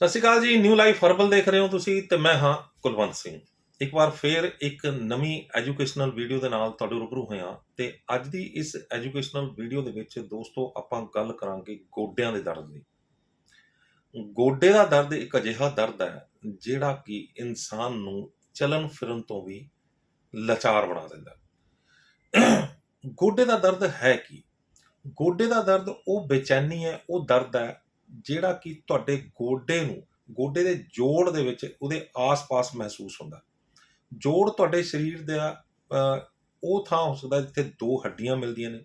ਸਤਿ ਸ਼੍ਰੀ ਅਕਾਲ ਜੀ new life herbal ਦੇਖ ਰਹੇ ਹੋ ਤੁਸੀਂ ਤੇ ਮੈਂ ਹਾਂ ਕੁਲਵੰਤ ਸਿੰਘ। ਇੱਕ ਵਾਰ ਫੇਰ ਇੱਕ ਨਵੀਂ ਐਜੂਕੇਸ਼ਨਲ ਵੀਡੀਓ ਦੇ ਨਾਲ ਤੁਹਾਡੇ ਰੂਬਰੂ ਹੋਇਆ ਤੇ ਅੱਜ ਦੀ ਇਸ ਐਜੂਕੇਸ਼ਨਲ ਵੀਡੀਓ ਦੇ ਵਿੱਚ ਦੋਸਤੋ ਆਪਾਂ ਗੱਲ ਕਰਾਂਗੇ ਗੋਡਿਆਂ ਦੇ ਦਰਦ ਦੀ। ਗੋਡੇ ਦਾ ਦਰਦ ਇੱਕ ਅਜਿਹਾ ਦਰਦ ਹੈ ਜਿਹੜਾ ਕਿ ਇਨਸਾਨ ਨੂੰ ਚਲਨ ਫਿਰਨ ਤੋਂ ਵੀ ਲਾਚਾਰ ਬਣਾ ਦਿੰਦਾ ਗੋਡੇ ਦਾ ਦਰਦ ਹੈ ਕੀ? ਗੋਡੇ ਦਾ ਦਰਦ ਉਹ ਬੇਚੈਨੀ ਹੈ, ਉਹ ਦਰਦ ਹੈ ਜਿਹੜਾ ਕਿ ਤੁਹਾਡੇ ਗੋਡੇ ਨੂੰ, ਗੋਡੇ ਦੇ ਜੋੜ ਦੇ ਵਿੱਚ ਉਹਦੇ ਆਸ-ਪਾਸ ਮਹਿਸੂਸ ਹੁੰਦਾ। ਜੋੜ ਤੁਹਾਡੇ ਸਰੀਰ ਦਾ ਉਹ ਥਾਂ ਹੋ ਸਕਦਾ ਜਿੱਥੇ ਦੋ ਹੱਡੀਆਂ ਮਿਲਦੀਆਂ ਨੇ।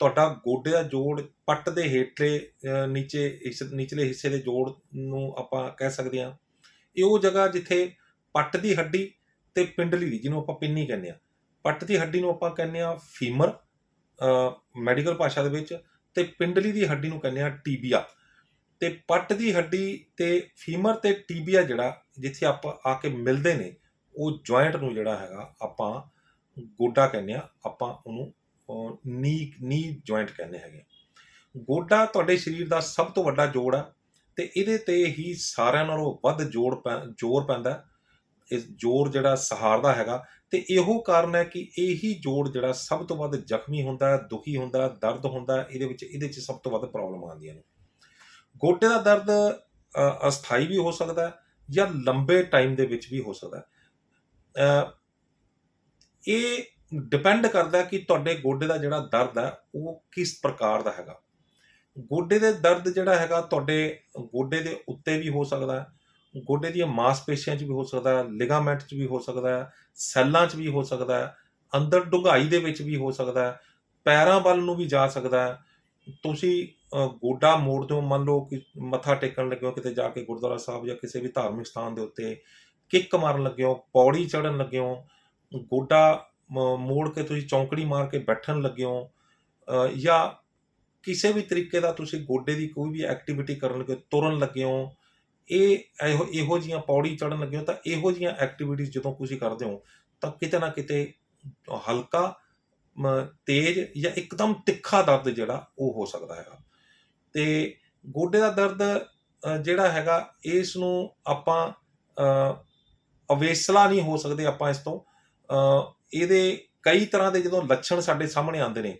ਤੁਹਾਡਾ ਗੋਡੇ ਦਾ ਜੋੜ ਪੱਟ ਦੇ ਹੇਠਲੇ ਨੀਚੇ, ਇਸ, ਨੀਚਲੇ ਹਿੱਸੇ ਦੇ ਜੋੜ ਨੂੰ ਆਪਾਂ ਕਹਿ ਸਕਦੇ ਹਾਂ। ਇਹ ਉਹ ਜਗ੍ਹਾ ਜਿੱਥੇ ਪੱਟ ਦੀ ਹੱਡੀ ਤੇ ਪਿੰਡਲੀ ਦੀ, ਜਿਹਨੂੰ ਆਪਾਂ ਪਿੰਨੀ ਕਹਿੰਦੇ ਆ ਪੱਟ ਦੀ ਹੱਡੀ ਨੂੰ ਆਪਾਂ ਕਹਿੰਦੇ ਆ ਫੀਮਰ ਮੈਡੀਕਲ ਭਾਸ਼ਾ ਦੇ ਵਿੱਚ ਤੇ ਪਿੰਡਲੀ ਦੀ ਹੱਡੀ ਨੂੰ ਕਹਿੰਦੇ ਆ ਟੀਬੀਆ। ਤੇ ਪੱਟ ਦੀ ਹੱਡੀ ਤੇ ਫੀਮਰ ਤੇ ਟੀਬੀਆ ਜਿਹੜਾ ਜਿੱਥੇ ਆਪਾਂ ਆ ਕੇ ਮਿਲਦੇ ਨੇ, ਉਹ ਜੁਆਇੰਟ ਨੂੰ ਜਿਹੜਾ ਹੈਗਾ ਆਪਾਂ ਗੋਡਾ ਕਹਿੰਦੇ ਆ, ਆਪਾਂ ਉਹਨੂੰ ਨੀ ਨੀ ਜੁਆਇੰਟ ਕਹਿੰਦੇ ਹੈਗੇ ਗੋਡਾ ਤੁਹਾਡੇ ਸਰੀਰ ਦਾ ਸਭ ਤੋਂ ਵੱਡਾ ਜੋੜ ਆ ਤੇ ਇਹਦੇ ਤੇ ਹੀ ਸਾਰਿਆਂ ਨਾਲੋਂ ਵੱਧ ਜੋੜ ਪੈ- ਜ਼ੋਰ ਪੈਂਦਾ ਇਸ ਜ਼ੋਰ ਜਿਹੜਾ ਸਹਾਰਦਾ ਹੈਗਾ ਤੇ ਇਹੋ ਕਾਰਨ ਹੈ ਕਿ ਇਹੀ ਜੋੜ ਜਿਹੜਾ ਸਭ ਤੋਂ ਵੱਧ ਜ਼ਖਮੀ ਹੁੰਦਾ ਦੁਖੀ ਹੁੰਦਾ ਦਰਦ ਹੁੰਦਾ ਇਹਦੇ ਵਿੱਚ, ਇਹਦੇ 'ਚ ਸਭ ਤੋਂ ਵੱਧ ਪ੍ਰੋਬਲਮ ਆਉਂਦੀਆਂ ਨੇ। ਗੋਡੇ ਦਾ ਦਰਦ ਅਸਥਾਈ ਵੀ ਹੋ ਸਕਦਾ ਜਾਂ ਲੰਬੇ ਟਾਈਮ ਦੇ ਵਿੱਚ ਵੀ ਹੋ ਸਕਦਾ ਇਹ ਡਿਪੈਂਡ ਕਰਦਾ ਕਿ ਤੁਹਾਡੇ ਗੋਡੇ ਦਾ ਜਿਹੜਾ ਦਰਦ ਹੈ, ਉਹ ਕਿਸ ਪ੍ਰਕਾਰ ਦਾ ਹੈਗਾ। ਗੋਡੇ ਦੇ ਦਰਦ ਜਿਹੜਾ ਹੈਗਾ, ਤੁਹਾਡੇ ਗੋਡੇ ਦੇ ਉੱਤੇ ਵੀ ਹੋ ਸਕਦਾ ਹੈ, ਗੋਡੇ ਦੀਆਂ ਮਾਸਪੇਸ਼ੀਆਂ 'ਚ ਵੀ ਹੋ ਸਕਦਾ ਹੈ ਲਿਗਾਮੈਂਟ 'ਚ ਵੀ ਹੋ ਸਕਦਾ ਹੈ, ਸੈੱਲਾਂ 'ਚ ਵੀ ਹੋ ਸਕਦਾ ਹੈ, ਅੰਦਰ ਡੂੰਘਾਈ ਦੇ ਵਿੱਚ ਵੀ ਹੋ ਸਕਦਾ ਹੈ, ਪੈਰਾਂ ਵੱਲ ਨੂੰ ਵੀ ਜਾ ਸਕਦਾ ਹੈ ਤੁਸੀਂ ਗੋਡਾ ਮੋੜਦੇ ਹੋ ਮੰਨ ਲਓ ਕਿ ਮੱਥਾ ਟੇਕਣ ਲੱਗੇ ਹੋ ਕਿਤੇ ਜਾ ਕੇ ਗੁਰਦੁਆਰਾ ਸਾਹਿਬ ਜਾਂ ਕਿਸੇ ਵੀ ਧਾਰਮਿਕ ਸਥਾਨ ਦੇ ਉੱਤੇ ਕਿੱਕ ਮਾਰਨ ਲੱਗੇ ਹੋ ਪੌੜੀ ਚੜਨ ਲੱਗੇ ਹੋ ਗੋਡਾ ਮੋੜ ਕੇ ਤੁਸੀਂ ਚੌਂਕੜੀ ਮਾਰ ਕੇ ਬੈਠਣ ਲੱਗੇ ਹੋ ਜਾਂ ਕਿਸੇ ਵੀ ਤਰੀਕੇ ਦਾ ਤੁਸੀਂ ਗੋਡੇ ਦੀ ਕੋਈ ਵੀ ਐਕਟੀਵਿਟੀ ਕਰਨ ਲੱਗੇ ਹੋ, ਤੁਰਨ ਲੱਗੇ ਹੋ ਇਹ ਇਹੋ ਇਹੋ ਜੀਆਂ ਪੌੜੀ ਚੜਨ ਲੱਗੇ ਹੋ ਤਾਂ ਇਹੋ ਜੀਆਂ ਐਕਟੀਵਿਟੀਜ਼ ਜਦੋਂ ਤੁਸੀਂ ਕਰਦੇ ਹੋ ਤਾਂ ਕਿਤੇ ਨਾ ਕਿਤੇ ਹਲਕਾ ਤੇਜ਼ ਜਾਂ ਇੱਕਦਮ ਤਿੱਖਾ ਦਰਦ ਜਿਹੜਾ ਉਹ ਹੋ ਸਕਦਾ ਹੈਗਾ। ਤੇ ਗੋਡੇ ਦਾ ਦਰਦ ਜਿਹੜਾ ਹੈਗਾ ਇਸ ਨੂੰ ਆਪਾਂ ਅਵੇਸਲਾ ਨਹੀਂ ਹੋ ਸਕਦੇ ਆਪਾਂ ਇਸ ਤੋਂ। ਇਹਦੇ ਕਈ ਤਰ੍ਹਾਂ ਦੇ ਜਦੋਂ ਲੱਛਣ ਸਾਡੇ ਸਾਹਮਣੇ ਆਉਂਦੇ ਨੇ,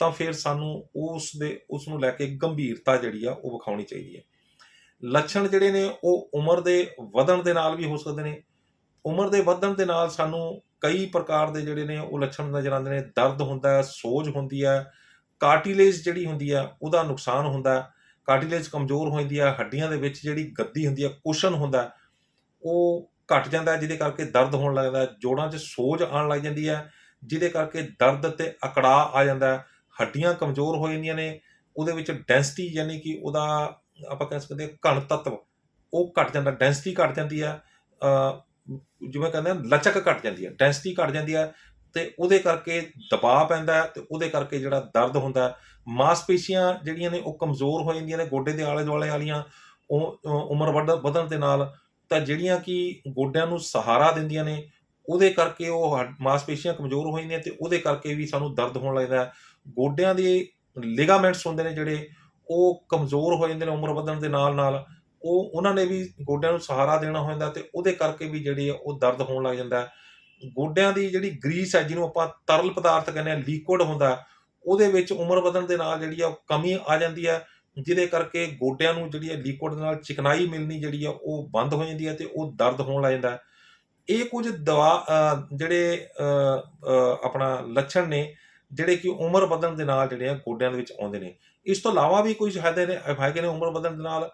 ਤਾਂ ਫਿਰ ਸਾਨੂੰ ਉਸ ਦੇ ਉਸ ਨੂੰ ਲੈ ਕੇ ਗੰਭੀਰਤਾ ਜਿਹੜੀ ਆ ਉਹ ਵਿਖਾਉਣੀ ਚਾਹੀਦੀ ਹੈ। ਲੱਛਣ ਜਿਹੜੇ ਨੇ ਉਹ ਉਮਰ ਦੇ ਵਧਣ ਦੇ ਨਾਲ ਵੀ ਹੋ ਸਕਦੇ ਨੇ। ਉਮਰ ਦੇ ਵਧਣ ਦੇ ਨਾਲ ਸਾਨੂੰ ਕਈ ਪ੍ਰਕਾਰ ਦੇ ਜਿਹੜੇ ਨੇ ਉਹ ਲੱਛਣ ਨਜ਼ਰ ਆਉਂਦੇ ਨੇ ਦਰਦ ਹੁੰਦਾ ਹੈ ਸੋਜ ਹੁੰਦੀ ਹੈ, ਕਾਰਟੀਲੇਜ ਜਿਹੜੀ ਹੁੰਦੀ ਹੈ, ਉਹਦਾ ਨੁਕਸਾਨ ਹੁੰਦਾ ਹੈ। ਕਾਰਟਿਲੇਜ ਕਮਜ਼ੋਰ ਹੋ ਜਾਂਦੀ ਹੈ, ਹੱਡੀਆਂ ਦੇ ਵਿੱਚ ਜਿਹੜੀ ਗੱਦੀ ਹੁੰਦੀ ਹੈ, ਕੁਸ਼ਨ ਹੁੰਦਾ ਉਹ ਘਟ ਜਾਂਦਾ ਜਿਹਦੇ ਕਰਕੇ ਦਰਦ ਹੋਣ ਲੱਗਦਾ ਹੈ, ਜੋੜਾਂ 'ਚ ਸੋਜ ਆਉਣ ਲੱਗ ਜਾਂਦੀ ਹੈ, ਜਿਹਦੇ ਕਰਕੇ ਦਰਦ ਤੇ ਅਕੜਾ ਆ ਜਾਂਦਾ ਹੱਡੀਆਂ ਕਮਜ਼ੋਰ ਹੋ ਜਾਂਦੀਆਂ ਨੇ, ਉਹਦੇ ਵਿੱਚ ਡੈਂਸਿਟੀ ਯਾਨੀ ਕਿ ਉਹਦਾ ਆਪਾਂ ਕਹਿ ਸਕਦੇ ਹਾਂ ਘਣ ਤੱਤਵ ਉਹ ਘਟ ਜਾਂਦਾ ਡੈਂਸਿਟੀ ਘਟ ਜਾਂਦੀ ਹੈ। ਜਿਵੇਂ ਕਹਿੰਦੇ ਆ, ਲਚਕ ਘਟ ਜਾਂਦੀ ਹੈ ਡੈਂਸਿਟੀ ਘਟ ਜਾਂਦੀ ਹੈ ਤੇ ਉਹਦੇ ਕਰਕੇ ਦਬਾਅ ਪੈਂਦਾ ਹੈ ਤੇ ਉਹਦੇ ਕਰਕੇ ਜਿਹੜਾ ਦਰਦ ਹੁੰਦਾ ਮਾਸਪੇਸ਼ੀਆਂ ਜਿਹੜੀਆਂ ਨੇ, ਉਹ ਕਮਜ਼ੋਰ ਹੋ ਜਾਂਦੀਆਂ ਨੇ, ਗੋਡੇ ਦੇ ਆਲੇ ਦੁਆਲੇ ਵਾਲੀਆਂ, ਉਹ ਉਮਰ ਵੱਧ- ਵਧਣ ਦੇ ਨਾਲ ਤਾਂ ਜਿਹੜੀਆਂ ਕਿ ਗੋਡਿਆਂ ਨੂੰ ਸਹਾਰਾ ਦਿੰਦੀਆਂ ਨੇ, ਉਹਦੇ ਕਰਕੇ ਉਹ ਹੱਡ- ਮਾਸਪੇਸ਼ੀਆਂ ਕਮਜ਼ੋਰ ਹੋ ਜਾਂਦੀਆਂ ਤੇ ਉਹਦੇ ਕਰਕੇ ਵੀ ਸਾਨੂੰ ਦਰਦ ਹੋਣ ਲੱਗਦਾ ਹੈ। ਗੋਡਿਆਂ ਦੇ ਲਿਗਾਮੈਂਟਸ ਹੁੰਦੇ ਨੇ ਜਿਹੜੇ, ਉਹ ਕਮਜ਼ੋਰ ਹੋ ਜਾਂਦੇ ਨੇ ਉਮਰ ਵਧਣ ਦੇ ਨਾਲ ਨਾਲ ਉਹ ਉਹਨਾਂ ਨੇ ਵੀ ਗੋਡਿਆਂ ਨੂੰ ਸਹਾਰਾ ਦੇਣਾ ਹੋ ਜਾਂਦਾ ਤੇ ਉਹਦੇ ਕਰਕੇ ਵੀ ਜਿਹੜੀ ਹੈ ਉਹ ਦਰਦ ਹੋਣ ਲੱਗ ਜਾਂਦਾ ਗੋਡਿਆਂ ਦੀ ਜਿਹੜੀ ਗਰੀਸ ਹੈ, ਜਿਹਨੂੰ ਆਪਾਂ ਤਰਲ ਪਦਾਰਥ ਕਹਿੰਦੇ ਆ ਲਿਕੁਇਡ ਹੁੰਦਾ ਉਹਦੇ ਵਿੱਚ ਉਮਰ ਵਧਣ ਦੇ ਨਾਲ ਜਿਹੜੀ ਆ ਉਹ ਕਮੀ ਆ ਜਾਂਦੀ ਹੈ, ਜਿਹਦੇ ਕਰਕੇ ਗੋਡਿਆਂ ਨੂੰ ਜਿਹੜੀ ਹੈ ਲਿਕੁਇਡ ਨਾਲ ਚਿਕਨਾਈ ਮਿਲਣੀ ਜਿਹੜੀ ਆ ਉਹ ਬੰਦ ਹੋ ਜਾਂਦੀ ਹੈ ਤੇ ਉਹ ਦਰਦ ਹੋਣ ਲੱਗ ਜਾਂਦਾ ਇਹ ਕੁਝ ਦਵਾ ਜਿਹੜੇ ਆਪਣਾ ਲੱਛਣ ਨੇ, ਜਿਹੜੇ ਕਿ ਉਮਰ ਵਧਣ ਦੇ ਨਾਲ ਜਿਹੜੇ ਆ ਗੋਡਿਆਂ ਦੇ ਵਿੱਚ ਆਉਂਦੇ ਨੇ। ਇਸ ਤੋਂ ਇਲਾਵਾ ਵੀ ਕੁਝ ਫਾਇਦੇ ਨੇ ਫਾਇਦੇ ਨੇ ਉਮਰ ਵਧਣ ਦੇ ਨਾਲ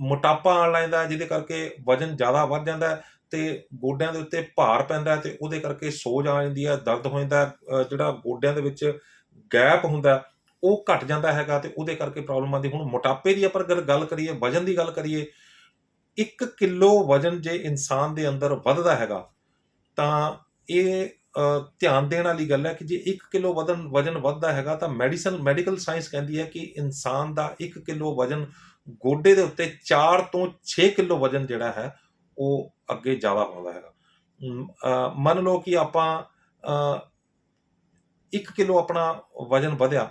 ਮੋਟਾਪਾ ਆਉਣ ਲੱਗ ਜਾਂਦਾ ਜਿਹਦੇ ਕਰਕੇ ਵਜਨ ਜ਼ਿਆਦਾ ਵੱਧ ਜਾਂਦਾ ਹੈ ਤੇ ਗੋਡਿਆਂ ਦੇ ਉੱਤੇ ਭਾਰ ਪੈਂਦਾ ਹੈ ਤੇ ਉਹਦੇ ਕਰਕੇ ਸੋਜ ਆ ਜਾਂਦੀ ਹੈ, ਦਰਦ ਹੋ ਜਾਂਦਾ ਜਿਹੜਾ ਗੋਡਿਆਂ ਦੇ ਵਿੱਚ ਗੈਪ ਹੁੰਦਾ ਉਹ ਘਟ ਜਾਂਦਾ ਹੈਗਾ ਤੇ ਉਹਦੇ ਕਰਕੇ ਪ੍ਰੋਬਲਮ ਆਉਂਦੀ ਹੁਣ ਮੋਟਾਪੇ ਦੀ ਆਪਾਂ ਅਗਰ ਗੱਲ ਕਰੀਏ, ਵਜਨ ਦੀ ਗੱਲ ਕਰੀਏ 1 ਕਿਲੋ ਵਜਨ ਜੇ ਇਨਸਾਨ ਦੇ ਅੰਦਰ ਵੱਧਦਾ ਹੈਗਾ, ਤਾਂ ਇਹ ਧਿਆਨ ਦੇਣ ਵਾਲੀ ਗੱਲ ਹੈ ਕਿ ਜੇ 1 ਕਿਲੋ ਵਜਨ ਵਜਨ ਵੱਧਦਾ ਹੈਗਾ ਤਾਂ ਮੈਡੀਸਨ ਮੈਡੀਕਲ ਸਾਇੰਸ ਕਹਿੰਦੀ ਹੈ ਕਿ ਇਨਸਾਨ ਦਾ 1 ਕਿਲੋ ਵਜਨ ਗੋਡੇ ਦੇ ਉੱਤੇ 4 ਤੋਂ 6 ਕਿਲੋ ਵਜਨ ਜਿਹੜਾ ਹੈ ਉਹ ਅੱਗੇ ਜ਼ਿਆਦਾ ਪਾਉਂਦਾ ਹੈਗਾ। ਮੰਨ ਲਓ ਕਿ ਆਪਾਂ 1 ਕਿਲੋ ਆਪਣਾ ਵਜਨ ਵਧਿਆ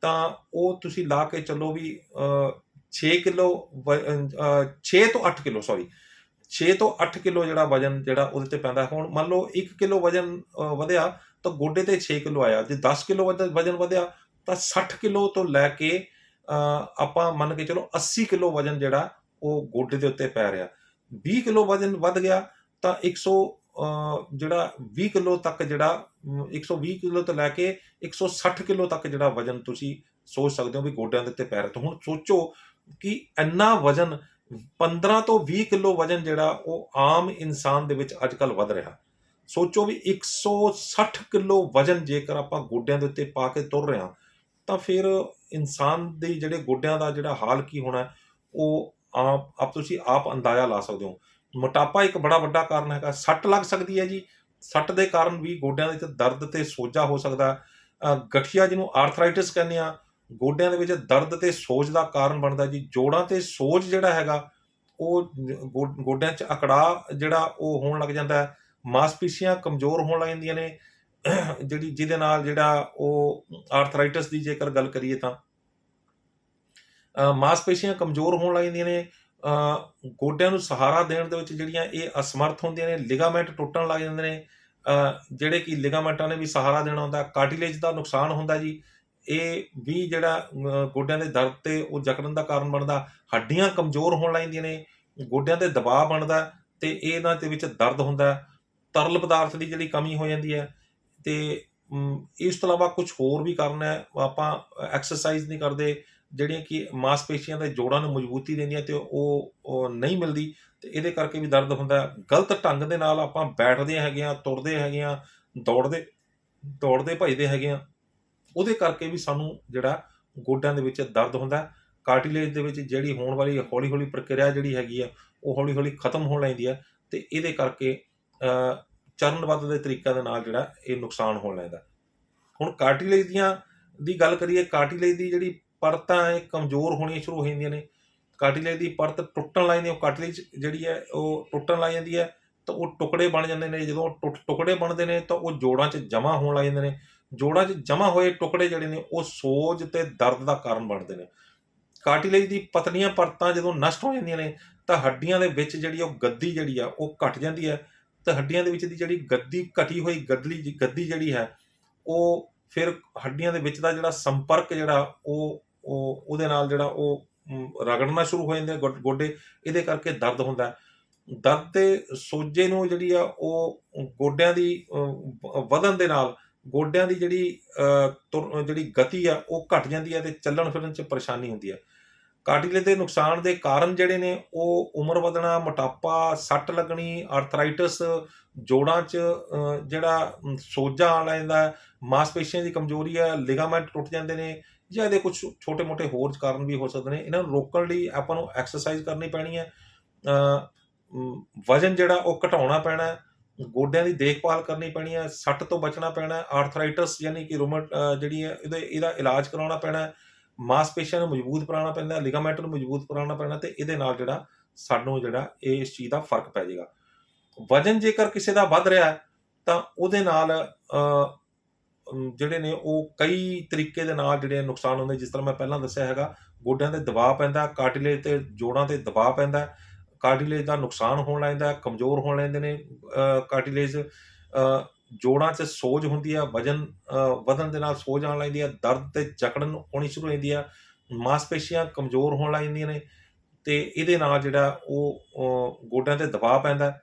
ਤਾਂ ਉਹ ਤੁਸੀਂ ਲਾ ਕੇ ਚੱਲੋ ਵੀ ਅ, 6 ਕਿਲੋ 6 ਤੋਂ 8 ਕਿਲੋ ਸੌਰੀ 6 ਤੋਂ 8 ਕਿਲੋ ਜਿਹੜਾ ਵਜਨ ਜਿਹੜਾ ਉਹਦੇ ਤੇ ਪੈਂਦਾ। ਹੁਣ ਮੰਨ ਲਓ 1 ਕਿਲੋ ਵਜਨ ਵਧਿਆ ਤਾਂ ਗੋਡੇ ਤੇ 6 ਕਿਲੋ ਆਇਆ। ਜੇ 10 ਕਿਲੋ ਵਜਨ ਵਜਨ ਵਧਿਆ ਤਾਂ 60 ਕਿਲੋ ਤੋਂ ਲੈ ਕੇ ਆਪਾਂ ਮੰਨ ਕੇ ਚਲੋ 80 ਕਿਲੋ ਵਜਨ ਜਿਹੜਾ ਉਹ ਗੋਡੇ ਦੇ ਉੱਤੇ ਪੈ ਰਿਹਾ। 20 ਕਿਲੋ ਵਜਨ ਵੱਧ ਗਿਆ ਤਾਂ 100 ਅ, ਜਿਹੜਾ 20 ਕਿਲੋ ਤੱਕ ਜਿਹੜਾ ਅਮ, 120 ਕਿਲੋ ਤੋਂ ਲੈ ਕੇ 160 ਕਿਲੋ ਤੱਕ ਜਿਹੜਾ ਵਜਨ ਤੁਸੀਂ ਸੋਚ ਸਕਦੇ ਹੋ ਵੀ ਗੋਡਿਆਂ ਦੇ ਉੱਤੇ ਪੈ ਰਿਹਾ। ਤਾਂ ਹੁਣ ਸੋਚੋ ਕਿ ਇੰਨਾ ਵਜਨ 15 ਤੋਂ 20 ਕਿਲੋ ਵਜਨ ਜਿਹੜਾ ਉਹ ਆਮ ਇਨਸਾਨ ਦੇ ਵਿੱਚ ਅੱਜ ਕੱਲ ਵੱਧ ਰਿਹਾ। ਸੋਚੋ ਵੀ 160 ਕਿਲੋ ਵਜਨ ਜੇਕਰ ਆਪਾਂ ਗੋਡਿਆਂ ਦੇ ਉੱਤੇ ਪਾ ਕੇ ਤੁਰ ਰਹੇ ਹਾਂ ਤਾਂ ਫਿਰ ਇਨਸਾਨ ਦੇ ਜਿਹੜੇ ਗੋਡਿਆਂ ਦਾ ਜਿਹੜਾ ਹਾਲ ਕੀ ਹੋਣਾ ਉਹ ਆਪ ਆਪ ਤੁਸੀਂ ਆਪ ਅੰਦਾਜ਼ਾ ਲਾ ਸਕਦੇ ਹੋ। ਮੋਟਾਪਾ ਇੱਕ ਬੜਾ ਵੱਡਾ ਕਾਰਨ ਹੈਗਾ। ਸੱਟ ਲੱਗ ਸਕਦੀ ਹੈ ਜੀ। ਸੱਟ ਦੇ ਕਾਰਨ ਵੀ ਗੋਡਿਆਂ ਦੇ ਵਿੱਚ ਦਰਦ ਤੇ ਸੋਜਾ ਹੋ ਸਕਦਾ ਗਠੀਆ ਜਿਹਨੂੰ ਆਰਥਰਾਈਟਿਸ ਕਹਿੰਦੇ ਆ ਗੋਡਿਆਂ ਦੇ ਵਿੱਚ ਦਰਦ ਤੇ ਸੋਜ ਦਾ ਕਾਰਨ ਬਣਦਾ ਜੀ। ਜੋੜਾਂ ਤੇ ਸੋਜ ਜਿਹੜਾ ਹੈਗਾ, ਉਹ ਗੋ- ਗੋਡਿਆਂ 'ਚ ਅਕੜਾ ਜਿਹੜਾ ਉਹ ਹੋਣ ਲੱਗ ਜਾਂਦਾ ਹੈ। ਮਾਸਪੇਸ਼ੀਆਂ ਕਮਜ਼ੋਰ ਹੋਣ ਲੱਗ ਜਾਂਦੀਆਂ ਨੇ। ਜਿਹੜੀ ਜਿਹਦੇ ਨਾਲ ਜਿਹੜਾ ਉਹ ਆਰਥਰਾਈਟਿਸ ਦੀ ਜੇਕਰ ਗੱਲ ਕਰੀਏ ਤਾਂ ਮਾਸਪੇਸ਼ੀਆਂ ਕਮਜ਼ੋਰ ਹੋਣ ਲੱਗਦੀਆਂ ਨੇ ਗੋਡਿਆਂ ਨੂੰ ਸਹਾਰਾ ਦੇਣ ਦੇ ਵਿੱਚ ਜਿਹੜੀਆਂ ਇਹ ਅਸਮਰਥ ਹੁੰਦੀਆਂ ਨੇ ਲਿਗਾਮੈਂਟ ਟੁੱਟਣ ਲੱਗ ਜਾਂਦੇ ਨੇ ਜਿਹੜੇ ਕਿ ਲਿਗਾਮੈਂਟਾਂ ਨੇ ਵੀ ਸਹਾਰਾ ਦੇਣਾ ਹੁੰਦਾ ਕਾਰਟਿਲੇਜ ਦਾ ਨੁਕਸਾਨ ਹੁੰਦਾ ਜੀ, ਇਹ ਵੀ ਜਿਹੜਾ ਗੋਡਿਆਂ ਦੇ ਦਰਦ ਤੇ ਉਹ ਜਕੜਨ ਦਾ ਕਾਰਨ ਬਣਦਾ, ਹੱਡੀਆਂ ਕਮਜ਼ੋਰ ਹੋਣ ਲੱਗਦੀਆਂ ਨੇ, ਗੋਡਿਆਂ ਤੇ ਦਬਾਅ ਬਣਦਾ ਤੇ ਇਹਨਾਂ ਦੇ ਵਿੱਚ ਦਰਦ ਹੁੰਦਾ, ਤਰਲ ਪਦਾਰਥ ਦੀ ਜਿਹੜੀ ਕਮੀ ਹੋ ਜਾਂਦੀ ਹੈ ਤੇ ਇਸ ਤੋਂ ਇਲਾਵਾ ਕੁਝ ਹੋਰ ਵੀ ਕਾਰਨ ਹੈ, ਆਪਾਂ ਐਕਸਰਸਾਈਜ਼ ਨਹੀਂ ਕਰਦੇ, ਜਿਹੜੀਆਂ ਕਿ ਮਾਸਪੇਸ਼ੀਆਂ ਦੇ ਜੋੜਾਂ ਨੂੰ ਮਜ਼ਬੂਤੀ ਦਿੰਦੀਆਂ ਤੇ ਉਹ ਨਹੀਂ ਮਿਲਦੀ, ਤੇ ਇਹਦੇ ਕਰਕੇ ਵੀ ਦਰਦ ਹੁੰਦਾ ਗਲਤ ਢੰਗ ਦੇ ਨਾਲ ਆਪਾਂ ਬੈਠਦੇ ਹੈਗੇ ਆ ਤੁਰਦੇ ਹੈਗੇ ਆ ਦੌੜਦੇ ਦੌੜਦੇ ਭਜਦੇ ਹੈਗੇ ਆ ਉਹਦੇ ਕਰਕੇ ਵੀ ਸਾਨੂੰ ਜਿਹੜਾ ਗੋਡਿਆਂ ਦੇ ਵਿੱਚ ਦਰਦ ਹੁੰਦਾ ਕਾਰਟੀਲੇਜ ਦੇ ਵਿੱਚ ਜਿਹੜੀ ਹੋਣ ਵਾਲੀ ਹੌਲੀ ਹੌਲੀ ਪ੍ਰਕਿਰਿਆ ਜਿਹੜੀ ਹੈਗੀ ਆ, ਉਹ ਹੌਲੀ ਹੌਲੀ ਖਤਮ ਹੋਣ ਲੈਂਦੀ ਹੈ, ਤੇ ਇਹਦੇ ਕਰਕੇ ਚਰਨਬੱਧ ਦੇ ਤਰੀਕਿਆਂ ਦੇ ਨਾਲ ਜਿਹੜਾ ਇਹ ਨੁਕਸਾਨ ਹੋਣ ਲੈਂਦਾ ਹੁਣ ਕਾਰਟਿਲੇਜ ਦੀਆਂ ਦੀ ਗੱਲ ਕਰੀਏ, ਕਾਰਟਿਲੇਜ ਦੀ ਜਿਹੜੀ ਪਰਤਾਂ ਇਹ ਕਮਜ਼ੋਰ ਹੋਣੀਆਂ ਸ਼ੁਰੂ ਹੋ ਜਾਂਦੀਆਂ ਨੇ। ਕਾਰਟਿਲੇਜ ਦੀ ਪਰਤ ਟੁੱਟਣ ਲੱਗ ਜਾਂਦੀ ਉਹ ਕਾਰਟਿਲੇਜ ਜਿਹੜੀ ਹੈ, ਉਹ ਟੁੱਟਣ ਲੱਗ ਜਾਂਦੀ ਹੈ ਤਾਂ ਉਹ ਟੁਕੜੇ ਬਣ ਜਾਂਦੇ ਨੇ। ਜਦੋਂ ਉਹ ਟੁੱਟ- ਟੁਕੜੇ ਬਣਦੇ ਨੇ ਤਾਂ ਉਹ ਜੋੜਾਂ 'ਚ ਜਮ੍ਹਾਂ ਹੋਣ ਲੱਗ ਜਾਂਦੇ ਨੇ। ਜੋੜਾਂ 'ਚ ਜਮ੍ਹਾਂ ਹੋਏ ਟੁਕੜੇ ਜਿਹੜੇ ਨੇ, ਉਹ ਸੋਜ ਤੇ ਦਰਦ ਦਾ ਕਾਰਨ ਬਣਦੇ ਨੇ। ਕਾਰਟਿਲੇਜ ਦੀ ਪਤਲੀਆਂ ਪਰਤਾਂ ਜਦੋਂ ਨਸ਼ਟ ਹੋ ਜਾਂਦੀਆਂ ਨੇ ਤਾਂ ਹੱਡੀਆਂ ਦੇ ਵਿੱਚ ਜਿਹੜੀ ਉਹ ਗੱਦੀ ਜਿਹੜੀ ਆ, ਉਹ ਘਟ ਜਾਂਦੀ ਹੈ। ਤੇ ਹੱਡੀਆਂ ਦੇ ਵਿੱਚ ਦੀ ਜਿਹੜੀ ਗੱਦੀ ਘਟੀ ਹੋਈ, ਗੱਦਲੀ ਗੱਦੀ ਜਿਹੜੀ ਹੈ, ਉਹ ਫਿਰ ਹੱਡੀਆਂ ਦੇ ਵਿੱਚ ਦਾ ਜਿਹੜਾ ਸੰਪਰਕ ਜਿਹੜਾ, ਉਹ ਉਹ, ਉਹਦੇ ਨਾਲ ਜਿਹੜਾ ਉਹ ਰਗੜਨਾ ਸ਼ੁਰੂ ਹੋ ਜਾਂਦੇ ਗੋ- ਗੋਡੇ, ਇਹਦੇ ਕਰਕੇ ਦਰਦ ਹੁੰਦਾ ਹੈ। ਦਰਦ ਤੇ ਸੋਜੇ ਨੂੰ ਜਿਹੜੀ ਆ, ਉਹ ਗੋਡਿਆਂ ਦੀ ਵ- ਵਧਣ ਦੇ ਨਾਲ ਗੋਡਿਆਂ ਦੀ ਜਿਹੜੀ ਤੁਰ- ਜਿਹੜੀ ਗਤੀ ਆ, ਉਹ ਘਟ ਜਾਂਦੀ ਹੈ ਤੇ ਚੱਲਣ ਫਿਰਨ 'ਚ ਪਰੇਸ਼ਾਨੀ ਹੁੰਦੀ ਹੈ ਕਾਰਟਿਲੇਜ ਦੇ ਨੁਕਸਾਨ ਦੇ ਕਾਰਨ ਜਿਹੜੇ ਨੇ ਉਹ ਉਮਰ ਵਧਣਾ ਮੋਟਾਪਾ ਸੱਟ ਲੱਗਣੀ ਆਰਥਰਾਈਟਿਸ ਜੋੜਾਂ 'ਚ ਜਿਹੜਾ ਮ, ਸੋਜਾ ਆ ਜਾਂਦਾ ਮਾਸਪੇਸ਼ੀਆਂ ਦੀ ਕਮਜ਼ੋਰੀ ਹੈ ਲਿਗਾਮੈਂਟ ਟੁੱਟ ਜਾਂਦੇ ਨੇ ਜਾਂ ਇਹਦੇ ਕੁਝ ਛੋਟੇ-ਮੋਟੇ ਹੋਰ ਕਾਰਨ ਵੀ ਹੋ ਸਕਦੇ ਨੇ। ਇਹਨਾਂ ਨੂੰ ਰੋਕਣ ਲਈ ਆਪਾਂ ਨੂੰ ਐਕਸਰਸਾਈਜ਼ ਕਰਨੀ ਪੈਣੀ ਹੈ ਵਜ਼ਨ ਜਿਹੜਾ ਉਹ ਘਟਾਉਣਾ ਪੈਣਾ ਹੈ ਗੋਡਿਆਂ ਦੀ ਦੇਖਭਾਲ ਕਰਨੀ ਪੈਣੀ ਹੈ ਸੱਟ ਤੋਂ ਬਚਣਾ ਪੈਣਾ ਹੈ ਆਰਥਰਾਈਟਿਸ ਯਾਨੀ ਕਿ ਰੂਮਟ ਜਿਹੜੀ ਹੈ ਇਹਦੇ ਇਹਦਾ ਇਲਾਜ ਕਰਾਉਣਾ ਪੈਣਾ ਹੈ ਮਾਸਪੇਸ਼ੀਆਂ ਨੂੰ ਮਜ਼ਬੂਤ ਬਣਾਉਣਾ ਪੈਂਦਾ ਹੈ ਲਿਗਾਮੈਂਟ ਨੂੰ ਮਜ਼ਬੂਤ ਬਣਾਉਣਾ ਪੈਣਾ ਤੇ ਇਹਦੇ ਨਾਲ ਜਿਹੜਾ ਸਾਨੂੰ ਜਿਹੜਾ ਇਹ ਇਸ ਚੀਜ਼ ਦਾ ਫ਼ਰਕ ਪੈ ਜਾਏਗਾ ਵਜਨ ਜੇਕਰ ਕਿਸੇ ਦਾ ਵੱਧ ਰਿਹਾ ਤਾਂ ਉਹਦੇ ਨਾਲ ਜਿਹੜੇ ਨੇ ਉਹ ਕਈ ਤਰੀਕੇ ਦੇ ਨਾਲ ਜਿਹੜੇ ਨੁਕਸਾਨ ਹੁੰਦੇ, ਜਿਸ ਤਰ੍ਹਾਂ ਮੈਂ ਪਹਿਲਾਂ ਦੱਸਿਆ ਹੈਗਾ, ਗੋਡਿਆਂ ਤੇ ਦਬਾਅ ਪੈਂਦਾ, ਕਾਰਟਿਲੇਜ ਤੇ ਜੋੜਾਂ ਤੇ ਦਬਾਅ ਪੈਂਦਾ, ਕਾਰਟਿਲੇਜ ਦਾ ਨੁਕਸਾਨ ਹੋਣ ਲੱਗਦਾ ਕਮਜ਼ੋਰ ਹੋਣ ਲੈਂਦੇ ਨੇ ਕਾਰਟਿਲੇਜ ਜੋੜਾਂ 'ਚ ਸੋਜ ਹੁੰਦੀ ਆ, ਵਜਨ ਵਧਣ ਦੇ ਨਾਲ ਸੋਜ ਆਉਣ ਲੱਗਦੀ ਆ, ਦਰਦ ਤੇ ਜਕੜਨ ਹੋਣੀ ਸ਼ੁਰੂ ਹੋ ਜਾਂਦੀ ਆ, ਮਾਸਪੇਸ਼ੀਆਂ ਕਮਜ਼ੋਰ ਹੋਣ ਲੱਗ ਜਾਂਦੀਆਂ ਨੇ ਤੇ ਇਹਦੇ ਨਾਲ ਜਿਹੜਾ ਉਹ ਗੋਡਿਆਂ ਤੇ ਦਬਾਅ ਪੈਂਦਾ ਹੈ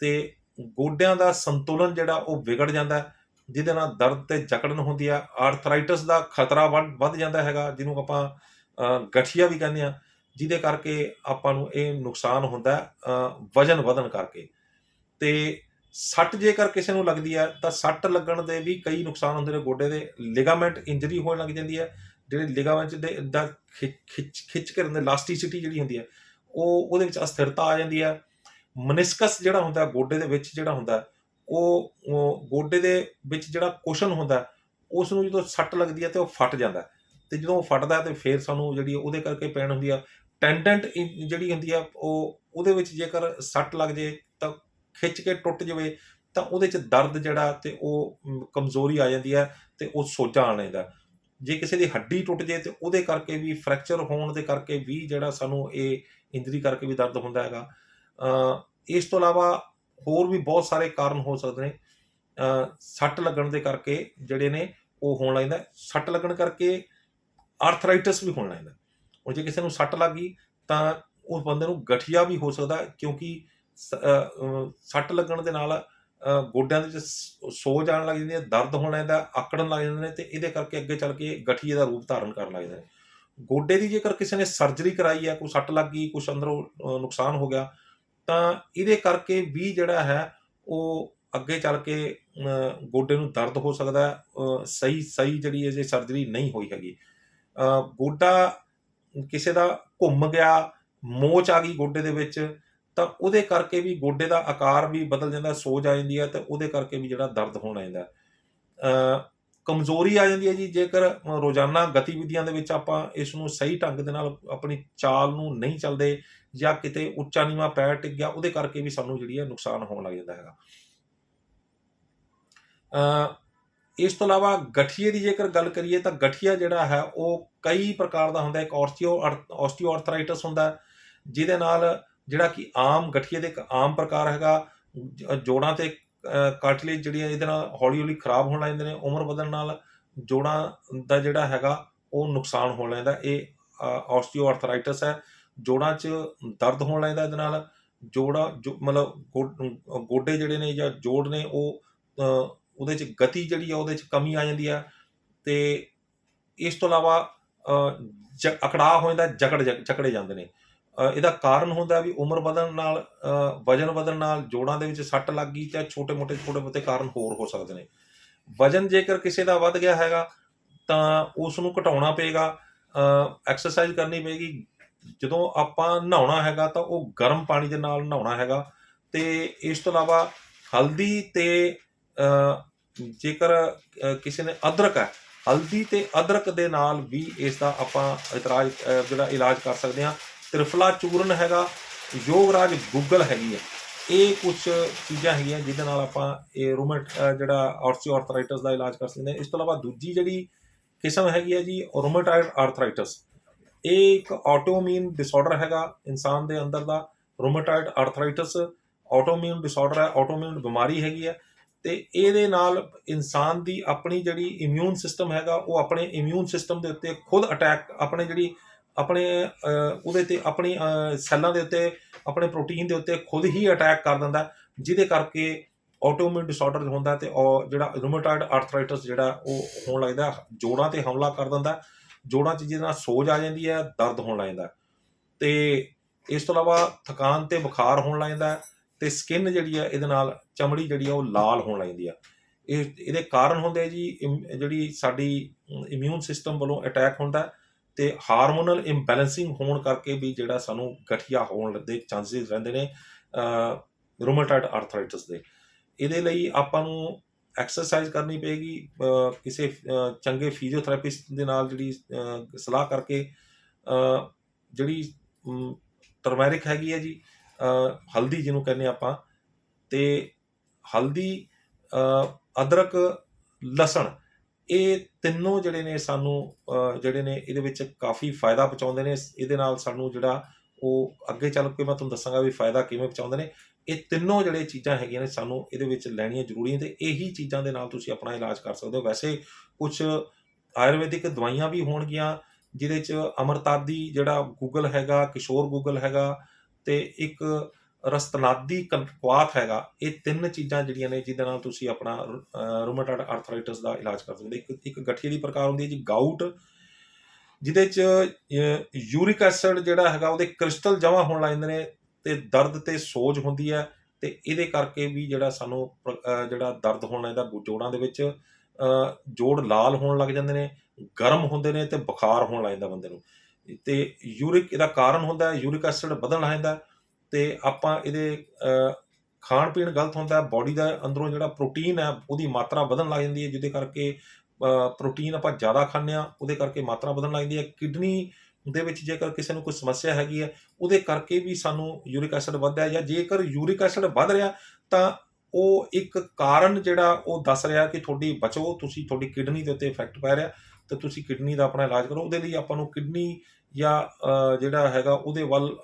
ਤੇ ਗੋਡਿਆਂ ਦਾ ਸੰਤੁਲਨ ਜਿਹੜਾ ਉਹ ਵਿਗੜ ਜਾਂਦਾ ਜਿਹਦੇ ਨਾਲ ਦਰਦ ਤੇ ਜਕੜਨ ਹੁੰਦੀ ਆ, ਆਰਥਰਾਈਟਿਸ ਦਾ ਖਤਰਾ ਵੱਧ ਵੱਧ ਜਾਂਦਾ ਹੈਗਾ, ਜਿਹਨੂੰ ਆਪਾਂ ਗਠੀਆ ਵੀ ਕਹਿੰਦੇ ਆ, ਜਿਹਦੇ ਕਰਕੇ ਆਪਾਂ ਨੂੰ ਇਹ ਨੁਕਸਾਨ ਹੁੰਦਾ ਵਜਨ ਵਧਣ ਕਰਕੇ ਤੇ ਸੱਟ ਜੇਕਰ ਕਿਸੇ ਨੂੰ ਲੱਗਦੀ ਹੈ ਤਾਂ ਸੱਟ ਲੱਗਣ ਦੇ ਵੀ ਕਈ ਨੁਕਸਾਨ ਹੁੰਦੇ ਨੇ ਗੋਡੇ ਦੇ ਲਿਗਾਮੈਂਟ ਇੰਜਰੀ ਹੋਣ ਲੱਗ ਜਾਂਦੀ ਹੈ ਜਿਹੜੇ ਲਿਗਾਮੈਂਟ ਦੇ ਦਾ ਖਿ- ਖਿੱਚ ਖਿੱਚ ਕਰਨ ਦੇ ਇਲਾਸਟਿਸਿਟੀ ਜਿਹੜੀ ਹੁੰਦੀ ਹੈ ਉਹ ਉਹਦੇ ਵਿੱਚ ਅਸਥਿਰਤਾ ਆ ਜਾਂਦੀ ਹੈ ਮਨਿਸਕਸ ਜਿਹੜਾ ਹੁੰਦਾ, ਗੋਡੇ ਦੇ ਵਿੱਚ ਜਿਹੜਾ ਹੁੰਦਾ, ਉਹ ਗੋਡੇ ਦੇ ਵਿੱਚ ਜਿਹੜਾ ਕੁਸ਼ਨ ਹੁੰਦਾ ਉਸ ਨੂੰ ਜਦੋਂ ਸੱਟ ਲੱਗਦੀ ਹੈ ਤੇ ਉਹ ਫਟ ਜਾਂਦਾ ਹੈ। ਤੇ ਜਦੋਂ ਉਹ ਫਟਦਾ ਹੈ ਤੇ ਫਿਰ ਸਾਨੂੰ ਜਿਹੜੀ ਉਹਦੇ ਕਰਕੇ ਪੈਣ ਹੁੰਦੀ ਆ ਟੈਂਡੈਂਟ ਜਿਹੜੀ ਹੁੰਦੀ ਆ, ਉਹ ਉਹਦੇ ਵਿੱਚ ਜੇਕਰ ਸੱਟ ਲੱਗ ਜੇ ਤਾਂ ਖਿੱਚ ਕੇ ਟੁੱਟ ਜਾਵੇ, ਤਾਂ ਉਹਦੇ ਚ ਦਰਦ ਜਿਹੜਾ ਤੇ ਉਹ ਕਮਜ਼ੋਰੀ ਆ ਜਾਂਦੀ ਹੈ ਤੇ ਉਹ ਸੋਜਾ ਆਣ ਜਾਂਦਾ ਜੇ ਕਿਸੇ ਦੀ ਹੱਡੀ ਟੁੱਟ ਜੇ ਤੇ ਉਹਦੇ ਕਰਕੇ ਵੀ ਫ੍ਰੈਕਚਰ ਹੋਣ ਦੇ ਕਰਕੇ ਵੀ ਜਿਹੜਾ ਸਾਨੂੰ ਇਹ ਇੰਜਰੀ ਕਰਕੇ ਵੀ ਦਰਦ ਹੁੰਦਾ ਹੈਗਾ। ਇਸ ਤੋਂ ਇਲਾਵਾ ਹੋਰ ਵੀ ਬਹੁਤ ਸਾਰੇ ਕਾਰਨ ਹੋ ਸਕਦੇ ਨੇ। ਸੱਟ ਲੱਗਣ ਦੇ ਕਰਕੇ ਜਿਹੜੇ ਨੇ ਉਹ ਹੋਣ ਲੱਗਦਾ ਸੱਟ ਲੱਗਣ ਕਰਕੇ ਆਰਥਰਾਈਟਿਸ ਵੀ ਹੋਣ ਲੱਗਦਾ ਹੁਣ ਜੇ ਕਿਸੇ ਨੂੰ ਸੱਟ ਲੱਗ ਗਈ ਤਾਂ ਉਸ ਬੰਦੇ ਨੂੰ ਗਠੀਆ ਵੀ ਹੋ ਸਕਦਾ ਕਿਉਂਕਿ ਸੱਟ ਲੱਗਣ ਦੇ ਨਾਲ ਗੋਡਿਆਂ ਦੇ ਵਿੱਚ ਸ- ਸੋਜ ਆਉਣ ਲੱਗ ਜਾਂਦੀ ਹੈ, ਦਰਦ ਹੋਣ ਲੱਗਦਾ, ਆਕੜਨ ਲੱਗ ਜਾਂਦੇ ਨੇ ਤੇ ਇਹਦੇ ਕਰਕੇ ਅੱਗੇ ਚੱਲ ਕੇ ਗਠੀਏ ਦਾ ਰੂਪ ਧਾਰਨ ਕਰਨ ਲੱਗ ਜਾਂਦੇ ਨੇ। ਗੋਡੇ ਦੀ ਜੇਕਰ ਕਿਸੇ ਨੇ ਸਰਜਰੀ ਕਰਾਈ ਹੈ, ਕੋਈ ਸੱਟ ਲੱਗ ਗਈ ਕੁਝ ਅੰਦਰੋਂ ਨੁਕਸਾਨ ਹੋ ਗਿਆ, ਤਾਂ ਇਹਦੇ ਕਰਕੇ ਵੀ ਜਿਹੜਾ ਹੈ, ਉਹ ਅੱਗੇ ਚੱਲ ਕੇ ਗੋਡੇ ਨੂੰ ਦਰਦ ਹੋ ਸਕਦਾ ਹੈ ਸਹੀ ਸਹੀ ਜਿਹੜੀ ਇਹ ਸਰਜਰੀ ਨਹੀਂ ਹੋਈ ਹੈਗੀ। ਗੋਡਾ ਕਿਸੇ ਦਾ ਘੁੰਮ ਗਿਆ, ਮੋਚ ਆ ਗਈ ਗੋਡੇ ਦੇ ਵਿੱਚ ਤਾਂ ਉਹਦੇ ਕਰਕੇ ਵੀ ਗੋਡੇ ਦਾ ਆਕਾਰ ਵੀ ਬਦਲ ਜਾਂਦਾ, ਸੋਜ ਆ ਜਾਂਦੀ ਹੈ ਤੇ ਉਹਦੇ ਕਰਕੇ ਵੀ ਜਿਹੜਾ ਦਰਦ ਹੋਣ ਆ ਜਾਂਦਾ। ਕਮਜ਼ੋਰੀ ਆ ਜਾਂਦੀ ਹੈ ਜੀ, ਜੇਕਰ ਰੋਜ਼ਾਨਾ ਗਤੀਵਿਧੀਆਂ ਦੇ ਵਿੱਚ ਆਪਾਂ ਇਸ ਨੂੰ ਸਹੀ ਢੰਗ ਦੇ ਨਾਲ ਆਪਣੀ ਚਾਲ ਨੂੰ ਨਹੀਂ ਚੱਲਦੇ ਜਾਂ ਕਿਤੇ ਉੱਚਾ ਨੀਵਾਂ ਪੈਰ ਟਿਕ ਗਿਆ, ਉਹਦੇ ਕਰਕੇ ਵੀ ਸਾਨੂੰ ਜਿਹੜੀ ਹੈ ਨੁਕਸਾਨ ਹੋਣ ਲੱਗ ਜਾਂਦਾ ਹੈਗਾ। ਇਸ ਤੋਂ ਇਲਾਵਾ ਗਠੀਏ ਦੀ ਜੇਕਰ ਗੱਲ ਕਰੀਏ ਤਾਂ ਗਠੀਆ ਜਿਹੜਾ ਹੈ ਉਹ ਕਈ ਪ੍ਰਕਾਰ ਦਾ ਹੁੰਦਾ ਇੱਕ ਆਸਟੀਓ ਆਸਟੀਓਆਰਥਰਾਈਟਸ ਹੁੰਦਾ ਜਿਹਦੇ ਨਾਲ ਜਿਹੜਾ ਕਿ ਆਮ ਗਠੀਏ ਦੇ ਇੱਕ ਆਮ ਪ੍ਰਕਾਰ ਹੈਗਾ ਜ- ਜੋੜਾਂ ਤੇ ਕਾਟਲੇਜ ਜਿਹੜੀ ਇਹਦੇ ਨਾਲ ਹੌਲੀ ਹੌਲੀ ਖਰਾਬ ਹੋਣ ਲੱਗ ਨੇ ਉਮਰ ਵਧਣ ਨਾਲ ਜੋੜਾਂ ਦਾ ਜਿਹੜਾ ਹੈਗਾ ਉਹ ਨੁਕਸਾਨ ਹੋਣ ਲੱਗਦਾ ਇਹ ਆਸਟੀਓਆਰਥਰਾਈਟਸ ਹੈ। ਜੋੜਾਂ 'ਚ ਦਰਦ ਹੋਣ ਲੱਗਦਾ ਇਹਦੇ ਨਾਲ। ਜੋੜਾਂ ਜੋ ਮਤਲਬ ਗੋ- ਗੋਡੇ ਜਿਹੜੇ ਨੇ ਜਾਂ ਜੋੜ ਨੇ ਉਹ ਉਹਦੇ 'ਚ ਗਤੀ ਜਿਹੜੀ ਆ ਉਹਦੇ 'ਚ ਕਮੀ ਆ ਜਾਂਦੀ ਆ ਤੇ ਇਸ ਤੋਂ ਇਲਾਵਾ ਅ, ਜ- ਅਕੜਾਅ ਹੋ ਜਾਂਦਾ ਜਕੜ ਜਕੜੇ ਜਾਂਦੇ ਨੇ। ਇਹਦਾ ਕਾਰਨ ਹੁੰਦਾ ਵੀ ਉਮਰ ਵਧਣ ਨਾਲ ਵਜਨ ਵਧਣ ਨਾਲ ਜੋੜਾਂ ਦੇ ਵਿੱਚ ਸੱਟ ਲੱਗ ਗਈ ਜਾਂ ਛੋਟੇ-ਮੋਟੇ ਛੋਟੇ-ਮੋਟੇ ਕਾਰਨ ਹੋਰ ਹੋ ਸਕਦੇ ਨੇ। ਵਜਨ ਜੇਕਰ ਕਿਸੇ ਦਾ ਵੱਧ ਗਿਆ ਹੈਗਾ, ਤਾਂ ਉਸ ਨੂੰ ਘਟਾਉਣਾ ਪਏਗਾ ਐਕਸਰਸਾਈਜ਼ ਕਰਨੀ ਪਏਗੀ। ਜਦੋਂ ਆਪਾਂ ਨਹਾਉਣਾ ਹੈਗਾ, ਤਾਂ ਉਹ ਗਰਮ ਪਾਣੀ ਦੇ ਨਾਲ ਨਹਾਉਣਾ ਹੈਗਾ। ਤੇ ਇਸ ਤੋਂ ਇਲਾਵਾ ਹਲਦੀ ਤੇ ਜੇਕਰ ਕਿਸੇ ਨੇ ਅਦਰਕ ਹੈ, ਹਲਦੀ ਤੇ ਅਦਰਕ ਦੇ ਨਾਲ ਵੀ ਇਸ ਦਾ ਆਪਾਂ ਇਤਰਾਜ ਜਿਹੜਾ ਇਲਾਜ ਕਰ ਸਕਦੇ ਹਾਂ। ਤ੍ਰਿਫਲਾ ਚੂਰਨ ਹੈਗਾ, ਯੋਗਰਾਜ ਗੁੱਗਲ ਹੈਗੀ ਹੈ। ਇਹ ਕੁਝ ਚੀਜ਼ਾਂ ਹੈਗੀਆਂ ਜਿਹਦੇ ਨਾਲ ਆਪਾਂ ਇਹ ਰੂਮਟ ਜਿਹੜਾ ਆਰਥੋਆਰਥਰਾਈਟਸ ਦਾ ਇਲਾਜ ਕਰ ਸਕਦੇ ਹਾਂ। ਇਸ ਤੋਂ ਇਲਾਵਾ ਦੂਜੀ ਜਿਹੜੀ ਕਿਸਮ ਹੈਗੀ ਹੈ ਜੀ ਰੂਮਟਾਇਡ ਆਰਥਰਾਈਟਸ ਇਹ ਇੱਕ ਆਟੋਇਮਿਊਨ ਡਿਸਆਰਡਰ ਹੈਗਾ ਇਨਸਾਨ ਦੇ ਅੰਦਰ ਦਾ ਰੂਮਟਾਇਡ ਆਰਥਰਾਈਟਸ ਆਟੋਇਮਿਊਨ ਡਿਸਆਰਡਰ ਹੈ ਆਟੋਇਮਿਊਨ ਬਿਮਾਰੀ ਹੈਗੀ ਹੈ। ਤੇ ਇਹਦੇ ਨਾਲ ਇਨਸਾਨ ਦੀ ਆਪਣੀ ਜਿਹੜੀ ਇਮਿਊਨ ਸਿਸਟਮ ਹੈਗਾ, ਉਹ ਆਪਣੇ ਇਮਿਊਨ ਸਿਸਟਮ ਦੇ ਉੱਤੇ ਖੁਦ ਅਟੈਕ ਆਪਣੇ ਜਿਹੜੀ ਆਪਣੇ ਉਹਦੇ ਤੇ ਆਪਣੀ ਸੈੱਲਾਂ ਦੇ ਉੱਤੇ, ਆਪਣੇ ਪ੍ਰੋਟੀਨ ਦੇ ਉੱਤੇ ਖੁਦ ਹੀ ਅਟੈਕ ਕਰ ਦਿੰਦਾ, ਜਿਹਦੇ ਕਰਕੇ ਆਟੋਇਮਿਊਨ ਡਿਸਆਰਡਰ ਹੁੰਦਾ ਹੈ ਤੇ ਜਿਹੜਾ ਰੂਮੇਟਾਇਡ ਆਰਥਰਾਈਟਸ ਜਿਹੜਾ ਉਹ ਹੋਣ ਲੱਗਦਾ, ਜੋੜਾਂ ਤੇ ਹਮਲਾ ਕਰ ਦਿੰਦਾ, ਜੋੜਾਂ 'ਚ ਜਿਹਦੇ ਨਾਲ ਸੋਜ ਆ ਜਾਂਦੀ ਹੈ, ਦਰਦ ਹੋਣ ਲੱਗ ਜਾਂਦਾ ਹੈ। ਤੇ ਇਸ ਤੋਂ ਇਲਾਵਾ ਥਕਾਨ ਤੇ ਬੁਖਾਰ ਹੋਣ ਲੱਗ ਜਾਂਦਾ ਹੈ ਤੇ ਸਕਿਨ ਜਿਹੜੀ ਹੈ, ਇਹਦੇ ਨਾਲ ਚਮੜੀ ਜਿਹੜੀ ਆ ਉਹ ਲਾਲ ਹੋਣ ਲੱਗ ਜਾਂਦੀ ਆ ਇਹ, ਇਹਦੇ ਕਾਰਨ ਹੁੰਦੇ ਜੀ, ਇਮ- ਜਿਹੜੀ ਸਾਡੀ ਇਮਿਊਨ ਸਿਸਟਮ ਵੱਲੋਂ ਅਟੈਕ ਹੁੰਦਾ ਤੇ ਹਾਰਮੋਨਲ ਇੰਬੈਲੈਂਸਿੰਗ ਹੋਣ ਕਰਕੇ ਵੀ ਜਿਹੜਾ ਸਾਨੂੰ ਗਠੀਆ ਹੋਣ ਦੇ ਚਾਂਸਸ ਰਹਿੰਦੇ ਨੇ ਰੂਮੇਟਾਇਡ ਆਰਥਰਾਈਟਸ ਦੇ। ਇਹਦੇ ਲਈ ਆਪਾਂ ਨੂੰ ਐਕਸਰਸਾਈਜ਼ ਕਰਨੀ ਪਏਗੀ ਕਿਸੇ ਚੰਗੇ ਫਿਜ਼ੀਓਥੈਰੇਪਿਸਟ ਦੇ ਨਾਲ ਜਿਹੜੀ ਸਲਾਹ ਕਰਕੇ ਜਿਹੜੀ ਟਰਮੈਰਿਕ ਹੈਗੀ ਹੈ ਜੀ ਹਲਦੀ ਜਿਹਨੂੰ ਕਹਿੰਦੇ ਆਪਾਂ, ਤੇ ਹਲਦੀ ਅਦਰਕ, ਲਸਣ ਇਹ ਤਿੰਨੋਂ ਜਿਹੜੇ ਨੇ ਸਾਨੂੰ ਜਿਹੜੇ ਨੇ ਇਹਦੇ ਵਿੱਚ ਕਾਫੀ ਫਾਇਦਾ ਪਹੁੰਚਾਉਂਦੇ ਨੇ। ਇਹਦੇ ਨਾਲ ਸਾਨੂੰ ਜਿਹੜਾ ਉਹ ਅੱਗੇ ਚੱਲ ਕੇ ਮੈਂ ਤੁਹਾਨੂੰ ਦੱਸਾਂਗਾ ਵੀ ਫਾਇਦਾ ਕਿਵੇਂ ਪਹੁੰਚਾਉਂਦੇ ਨੇ। ਇਹ ਤਿੰਨੋਂ ਜਿਹੜੇ ਚੀਜ਼ਾਂ ਹੈਗੀਆਂ ਨੇ ਸਾਨੂੰ ਇਹਦੇ ਵਿੱਚ ਲੈਣੀਆਂ ਜ਼ਰੂਰੀ ਨੇ ਤੇ ਇਹੀ ਚੀਜ਼ਾਂ ਦੇ ਨਾਲ ਤੁਸੀਂ ਆਪਣਾ ਇਲਾਜ ਕਰ ਸਕਦੇ ਹੋ। ਵੈਸੇ ਕੁਝ ਆਯੁਰਵੈਦਿਕ ਦਵਾਈਆਂ ਵੀ ਹੋਣਗੀਆਂ, ਜਿਹਦੇ ਚ ਅਮਰਤਾਦੀ ਜਿਹੜਾ ਗੂਗਲ ਹੈਗਾ, ਕਿਸ਼ੋਰ ਗੂਗਲ ਹੈਗਾ ਤੇ ਇੱਕ ਰਸਤਨਾਦੀ ਕੰਕਵਾਤ ਹੈਗਾ, ਇਹ ਤਿੰਨ ਚੀਜ਼ਾਂ ਜਿਹੜੀਆਂ ਨੇ ਜਿਹਦੇ ਨਾਲ ਤੁਸੀਂ ਆਪਣਾ ਰੂਮੇਟਾਇਡ ਆਰਥਰਾਈਟਸ ਦਾ ਇਲਾਜ ਕਰ ਸਕਦੇ ਇੱਕ ਇੱਕ ਗਠੀਏ ਦੀ ਪ੍ਰਕਾਰ ਹੁੰਦੀ ਹੈ ਜੀ ਗਾਊਟ ਜਿਹਦੇ ਚ ਯੂਰਿਕ ਐਸਿਡ ਜਿਹੜਾ ਹੈਗਾ, ਉਹਦੇ ਕ੍ਰਿਸਟਲ ਜਮ੍ਹਾਂ ਹੋਣ ਲੱਗ ਜਾਂਦੇ ਨੇ ਤੇ ਦਰਦ ਤੇ ਸੋਜ ਹੁੰਦੀ ਹੈ ਤੇ ਇਹਦੇ ਕਰਕੇ ਵੀ ਜਿਹੜਾ ਸਾਨੂੰ ਪ- ਜਿਹੜਾ ਦਰਦ ਹੋਣ ਲੱਗਦਾ ਜੋੜਾਂ ਦੇ ਵਿੱਚ ਜੋੜ ਲਾਲ ਹੋਣ ਲੱਗ ਜਾਂਦੇ ਨੇ, ਗਰਮ ਹੁੰਦੇ ਨੇ ਤੇ ਬੁਖਾਰ ਹੋਣ ਲੱਗ ਜਾਂਦਾ ਬੰਦੇ ਨੂੰ। ਤੇ ਯੂਰਿਕ ਇਹਦਾ ਕਾਰਨ ਹੁੰਦਾ ਹੈ ਯੂਰਿਕ ਐਸਿਡ ਵਧਣ ਲੱਗ ਜਾਂਦਾ ਤੇ ਆਪਾਂ ਇਹਦੇ ਖਾਣ ਪੀਣ ਗਲਤ ਹੁੰਦਾ ਹੈ ਬਾਡੀ ਦਾ ਅੰਦਰੋਂ ਜਿਹੜਾ ਪ੍ਰੋਟੀਨ ਹੈ, ਉਹਦੀ ਮਾਤਰਾ ਵਧਣ ਲੱਗ ਜਾਂਦੀ ਹੈ, ਜਿਹਦੇ ਕਰਕੇ ਪ੍ਰੋਟੀਨ ਆਪਾਂ ਜ਼ਿਆਦਾ ਖਾਂਦੇ ਆ ਉਹਦੇ ਕਰਕੇ ਮਾਤਰਾ ਵਧਣ ਲੱਗਦੀ ਹੈ। ਕਿਡਨੀ ਦੇ ਵਿੱਚ ਜੇਕਰ ਕਿਸੇ ਨੂੰ ਕੋਈ ਸਮੱਸਿਆ ਹੈਗੀ ਹੈ, ਉਹਦੇ ਕਰਕੇ ਵੀ ਸਾਨੂੰ ਯੂਰਿਕ ਐਸਿਡ ਵੱਧਦਾ ਹੈ ਜਾਂ ਜੇਕਰ ਯੂਰਿਕ ਐਸਿਡ ਵੱਧ ਰਿਹਾ, ਤਾਂ ਉਹ ਇੱਕ ਕਾਰਨ ਜਿਹੜਾ ਉਹ ਦੱਸ ਰਿਹਾ ਕਿ ਤੁਹਾਡੀ ਬਚੋ, ਤੁਸੀਂ ਤੁਹਾਡੀ ਕਿਡਨੀ ਦੇ ਉੱਤੇ ਇਫੈਕਟ ਪੈ ਰਿਹਾ, ਤੇ ਤੁਸੀਂ ਕਿਡਨੀ ਦਾ ਆਪਣਾ ਇਲਾਜ ਕਰੋ। ਉਹਦੇ ਲਈ ਆਪਾਂ ਨੂੰ ਕਿਡਨੀ ਜਾਂ ਜਿਹੜਾ ਹੈਗਾ ਉਹਦੇ ਵੱਲ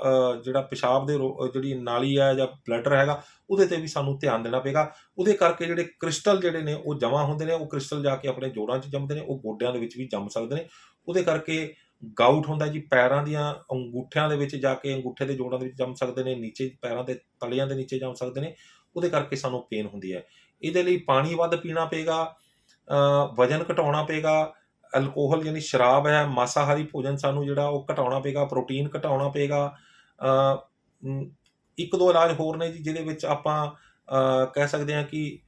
ਜਿਹੜਾ ਪਿਸ਼ਾਬ ਦੇ ਰੋ- ਜਿਹੜੀ ਨਾਲੀ ਹੈ ਜਾਂ ਬਲੈਡਰ ਹੈਗਾ, ਉਹਦੇ ਤੇ ਵੀ ਸਾਨੂੰ ਧਿਆਨ ਦੇਣਾ ਪਏਗਾ। ਉਹਦੇ ਕਰਕੇ ਜਿਹੜੇ ਕ੍ਰਿਸਟਲ ਜਿਹੜੇ ਨੇ, ਉਹ ਜਮ੍ਹਾਂ ਹੁੰਦੇ ਨੇ, ਉਹ ਕ੍ਰਿਸਟਲ ਜਾ ਕੇ ਆਪਣੇ ਜੋੜਾਂ 'ਚ ਜੰਮਦੇ ਨੇ, ਉਹ ਗੋਡਿਆਂ ਦੇ ਵਿੱਚ ਵੀ ਜੰਮ ਸਕਦੇ ਨੇ। ਉਹਦੇ ਕਰਕੇ ਗਾਊਟ ਹੁੰਦਾ ਜੀ, ਪੈਰਾਂ ਦੀਆਂ ਅੰਗੂਠਿਆਂ ਦੇ ਵਿੱਚ ਜਾ ਕੇ ਅੰਗੂਠੇ ਦੇ ਜੋੜਾਂ ਦੇ ਵਿੱਚ ਜੰਮ ਸਕਦੇ ਨੇ, ਨੀਚੇ ਪੈਰਾਂ ਦੇ ਤਲਿਆਂ ਦੇ ਨੀਚੇ ਜੰਮ ਸਕਦੇ ਨੇ। ਉਹਦੇ ਕਰਕੇ ਸਾਨੂੰ ਪੇਨ ਹੁੰਦੀ ਹੈ। ਇਹਦੇ ਲਈ ਪਾਣੀ ਵੱਧ ਪੀਣਾ ਪਏਗਾ ਵਜਨ ਘਟਾਉਣਾ ਪਏਗਾ ਅਲਕੋਹਲ ਯਾਨੀ ਸ਼ਰਾਬ ਹੈ, ਮਾਸਾਹਾਰੀ ਭੋਜਨ ਸਾਨੂੰ ਜਿਹੜਾ ਉਹ ਘਟਾਉਣਾ ਪਏਗਾ, ਪ੍ਰੋਟੀਨ ਘਟਾਉਣਾ ਪਏਗਾ। ਇੱਕ ਦੋ ਇਲਾਜ ਹੋਰ ਨੇ ਜੀ, ਜਿਹਦੇ ਵਿੱਚ ਆਪਾਂ ਕਹਿ ਸਕਦੇ ਹਾਂ ਕਿ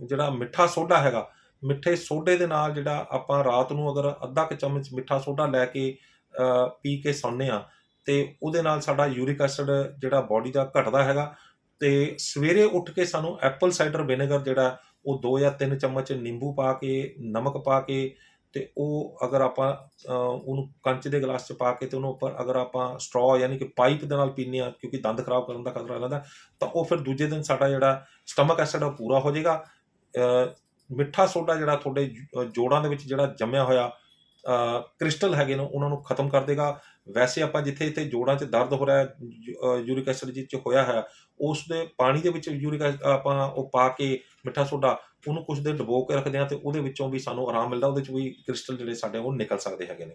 ਜਿਹੜਾ ਮਿੱਠਾ ਸੋਡਾ ਹੈਗਾ, ਮਿੱਠੇ ਸੋਡੇ ਦੇ ਨਾਲ ਜਿਹੜਾ ਆਪਾਂ ਰਾਤ ਨੂੰ ਅਗਰ ਅੱਧਾ ਕੁ ਚਮਚ ਮਿੱਠਾ ਸੋਡਾ ਲੈ ਕੇ ਪੀ ਕੇ ਸੌਂਦੇ ਆ ਤੇ ਉਹਦੇ ਨਾਲ ਸਾਡਾ ਯੂਰਿਕ ਐਸਿਡ ਜਿਹੜਾ ਬਾਡੀ ਦਾ ਘਟਦਾ ਹੈਗਾ, ਤੇ ਸਵੇਰੇ ਉੱਠ ਕੇ ਸਾਨੂੰ ਐਪਲ ਸਾਈਡਰ ਵਿਨੇਗਰ ਜਿਹੜਾ ਉਹ 2 ਜਾਂ 3 ਚਮਚ ਨਿੰਬੂ ਪਾ ਕੇ, ਨਮਕ ਪਾ ਕੇ ਤੇ ਉਹ ਅਗਰ ਆਪਾਂ ਉਹਨੂੰ ਕੰਚ ਦੇ ਗਲਾਸ 'ਚ ਪਾ ਕੇ ਤੇ ਉਹਨੂੰ ਉੱਪਰ ਅਗਰ ਆਪਾਂ ਸਟ੍ਰੋ ਯਾਨੀ ਕਿ ਪਾਈਪ ਦੇ ਨਾਲ ਪੀਂਦੇ ਆ ਕਿਉਂਕਿ ਦੰਦ ਖਰਾਬ ਕਰਨ ਦਾ ਖਤਰਾ ਰਹਿੰਦਾ, ਤਾਂ ਉਹ ਫਿਰ ਦੂਜੇ ਦਿਨ ਸਾਡਾ ਜਿਹੜਾ ਸਟਮਕ ਐਸਿਡ ਉਹ ਪੂਰਾ ਹੋ ਜਾਏਗਾ। ਮਿੱਠਾ ਸੋਡਾ ਜਿਹੜਾ ਤੁਹਾਡੇ ਜੋੜਾਂ ਦੇ ਵਿੱਚ ਜਿਹੜਾ ਜੰਮਿਆ ਹੋਇਆ ਕ੍ਰਿਸਟਲ ਹੈਗੇ ਨੇ, ਉਹਨਾਂ ਨੂੰ ਖਤਮ ਕਰ ਦੇਗਾ। ਵੈਸੇ ਆਪਾਂ ਜਿੱਥੇ ਇੱਥੇ ਜੋੜਾਂ 'ਚ ਦਰਦ ਹੋ ਰਿਹਾ ਹੈ ਯੂਰਿਕ ਐਸਿਡ ਜਿਹ 'ਚ ਹੋਇਆ ਹੈ ਉਸ ਦੇ ਪਾਣੀ ਦੇ ਵਿੱਚ ਯੂਰਿਕ ਆਪਾਂ ਉਹ ਪਾ ਕੇ ਮਿੱਠਾ ਸੋਡਾ ਉਹਨੂੰ ਕੁਝ ਦੇਰ ਡਬੋ ਕੇ ਰੱਖਦੇ ਆ ਤੇ ਉਹਦੇ ਵਿੱਚੋਂ ਵੀ ਸਾਨੂੰ ਆਰਾਮ ਮਿਲਦਾ, ਉਹਦੇ 'ਚ ਵੀ ਕ੍ਰਿਸਟਲ ਜਿਹੜੇ ਸਾਡੇ ਉਹ ਨਿਕਲ ਸਕਦੇ ਹੈਗੇ ਨੇ।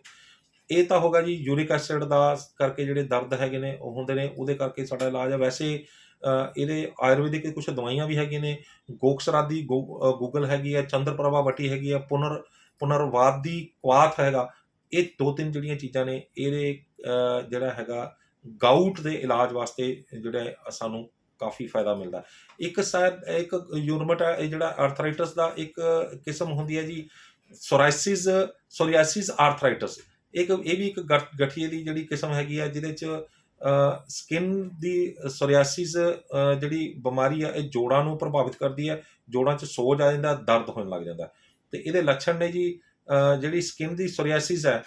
ਇਹ ਤਾਂ ਹੋਗਾ ਜੀ ਯੂਰਿਕ ਐਸਿਡ ਦਾ ਕਰਕੇ ਜਿਹੜੇ ਦਰਦ ਹੈਗੇ ਨੇ, ਉਹ ਹੁੰਦੇ ਨੇ, ਉਹਦੇ ਕਰਕੇ ਸਾਡਾ ਇਲਾਜ ਹੈ। ਵੈਸੇ ਇਹਦੇ ਆਯੁਰਵੈਦਿਕ ਕੁਝ ਦਵਾਈਆਂ ਵੀ ਹੈਗੀਆਂ ਨੇ, ਗੋਕਸਰਾਦੀ ਗੂਗਲ ਹੈਗੀ ਹੈ ਚੰਦਰਪ੍ਰਭਾ ਵਟੀ ਹੈਗੀ ਹੈ, ਪੁਨਰ, ਪੁਨਰਵਾਦੀ ਕੁਆਥ ਹੈਗਾ ਇਹ ਦੋ ਤਿੰਨ ਜਿਹੜੀਆਂ ਚੀਜ਼ਾਂ ਨੇ, ਇਹਦੇ ਜਿਹੜਾ ਹੈਗਾ ਗਾਊਟ ਦੇ ਇਲਾਜ ਵਾਸਤੇ ਜਿਹੜਾ ਸਾਨੂੰ ਕਾਫੀ ਫਾਇਦਾ ਮਿਲਦਾ। ਇੱਕ ਸ਼ਾਇਦ ਇੱਕ ਯੂਰਮਟ ਹੈ ਇਹ ਜਿਹੜਾ ਆਰਥਰਾਈਟਸ ਦਾ ਇੱਕ ਕਿਸਮ ਹੁੰਦੀ ਹੈ ਜੀ ਸੋਰਾਇਸਿਸ ਸੋਰੀਆਸਿਸ ਆਰਥਰਾਈਟਸ ਇੱਕ, ਇਹ ਵੀ ਇੱਕ ਗਠੀਏ ਦੀ ਜਿਹੜੀ ਕਿਸਮ ਹੈਗੀ ਆ ਜਿਹਦੇ ਚ ਸਕਿਨ ਦੀ ਸੋਰੀਆਸਿਸ ਜਿਹੜੀ ਬਿਮਾਰੀ ਆ, ਇਹ ਜੋੜਾਂ ਨੂੰ ਪ੍ਰਭਾਵਿਤ ਕਰਦੀ ਹੈ, ਜੋੜਾਂ 'ਚ ਸੋਜ ਆ ਜਾਂਦਾ, ਦਰਦ ਹੋਣ ਲੱਗ ਜਾਂਦਾ। ਤੇ ਇਹਦੇ ਲੱਛਣ ਨੇ ਜੀ ਜਿਹੜੀ ਸਕਿਨ ਦੀ ਸੋਰੀਆਸਿਸ ਹੈ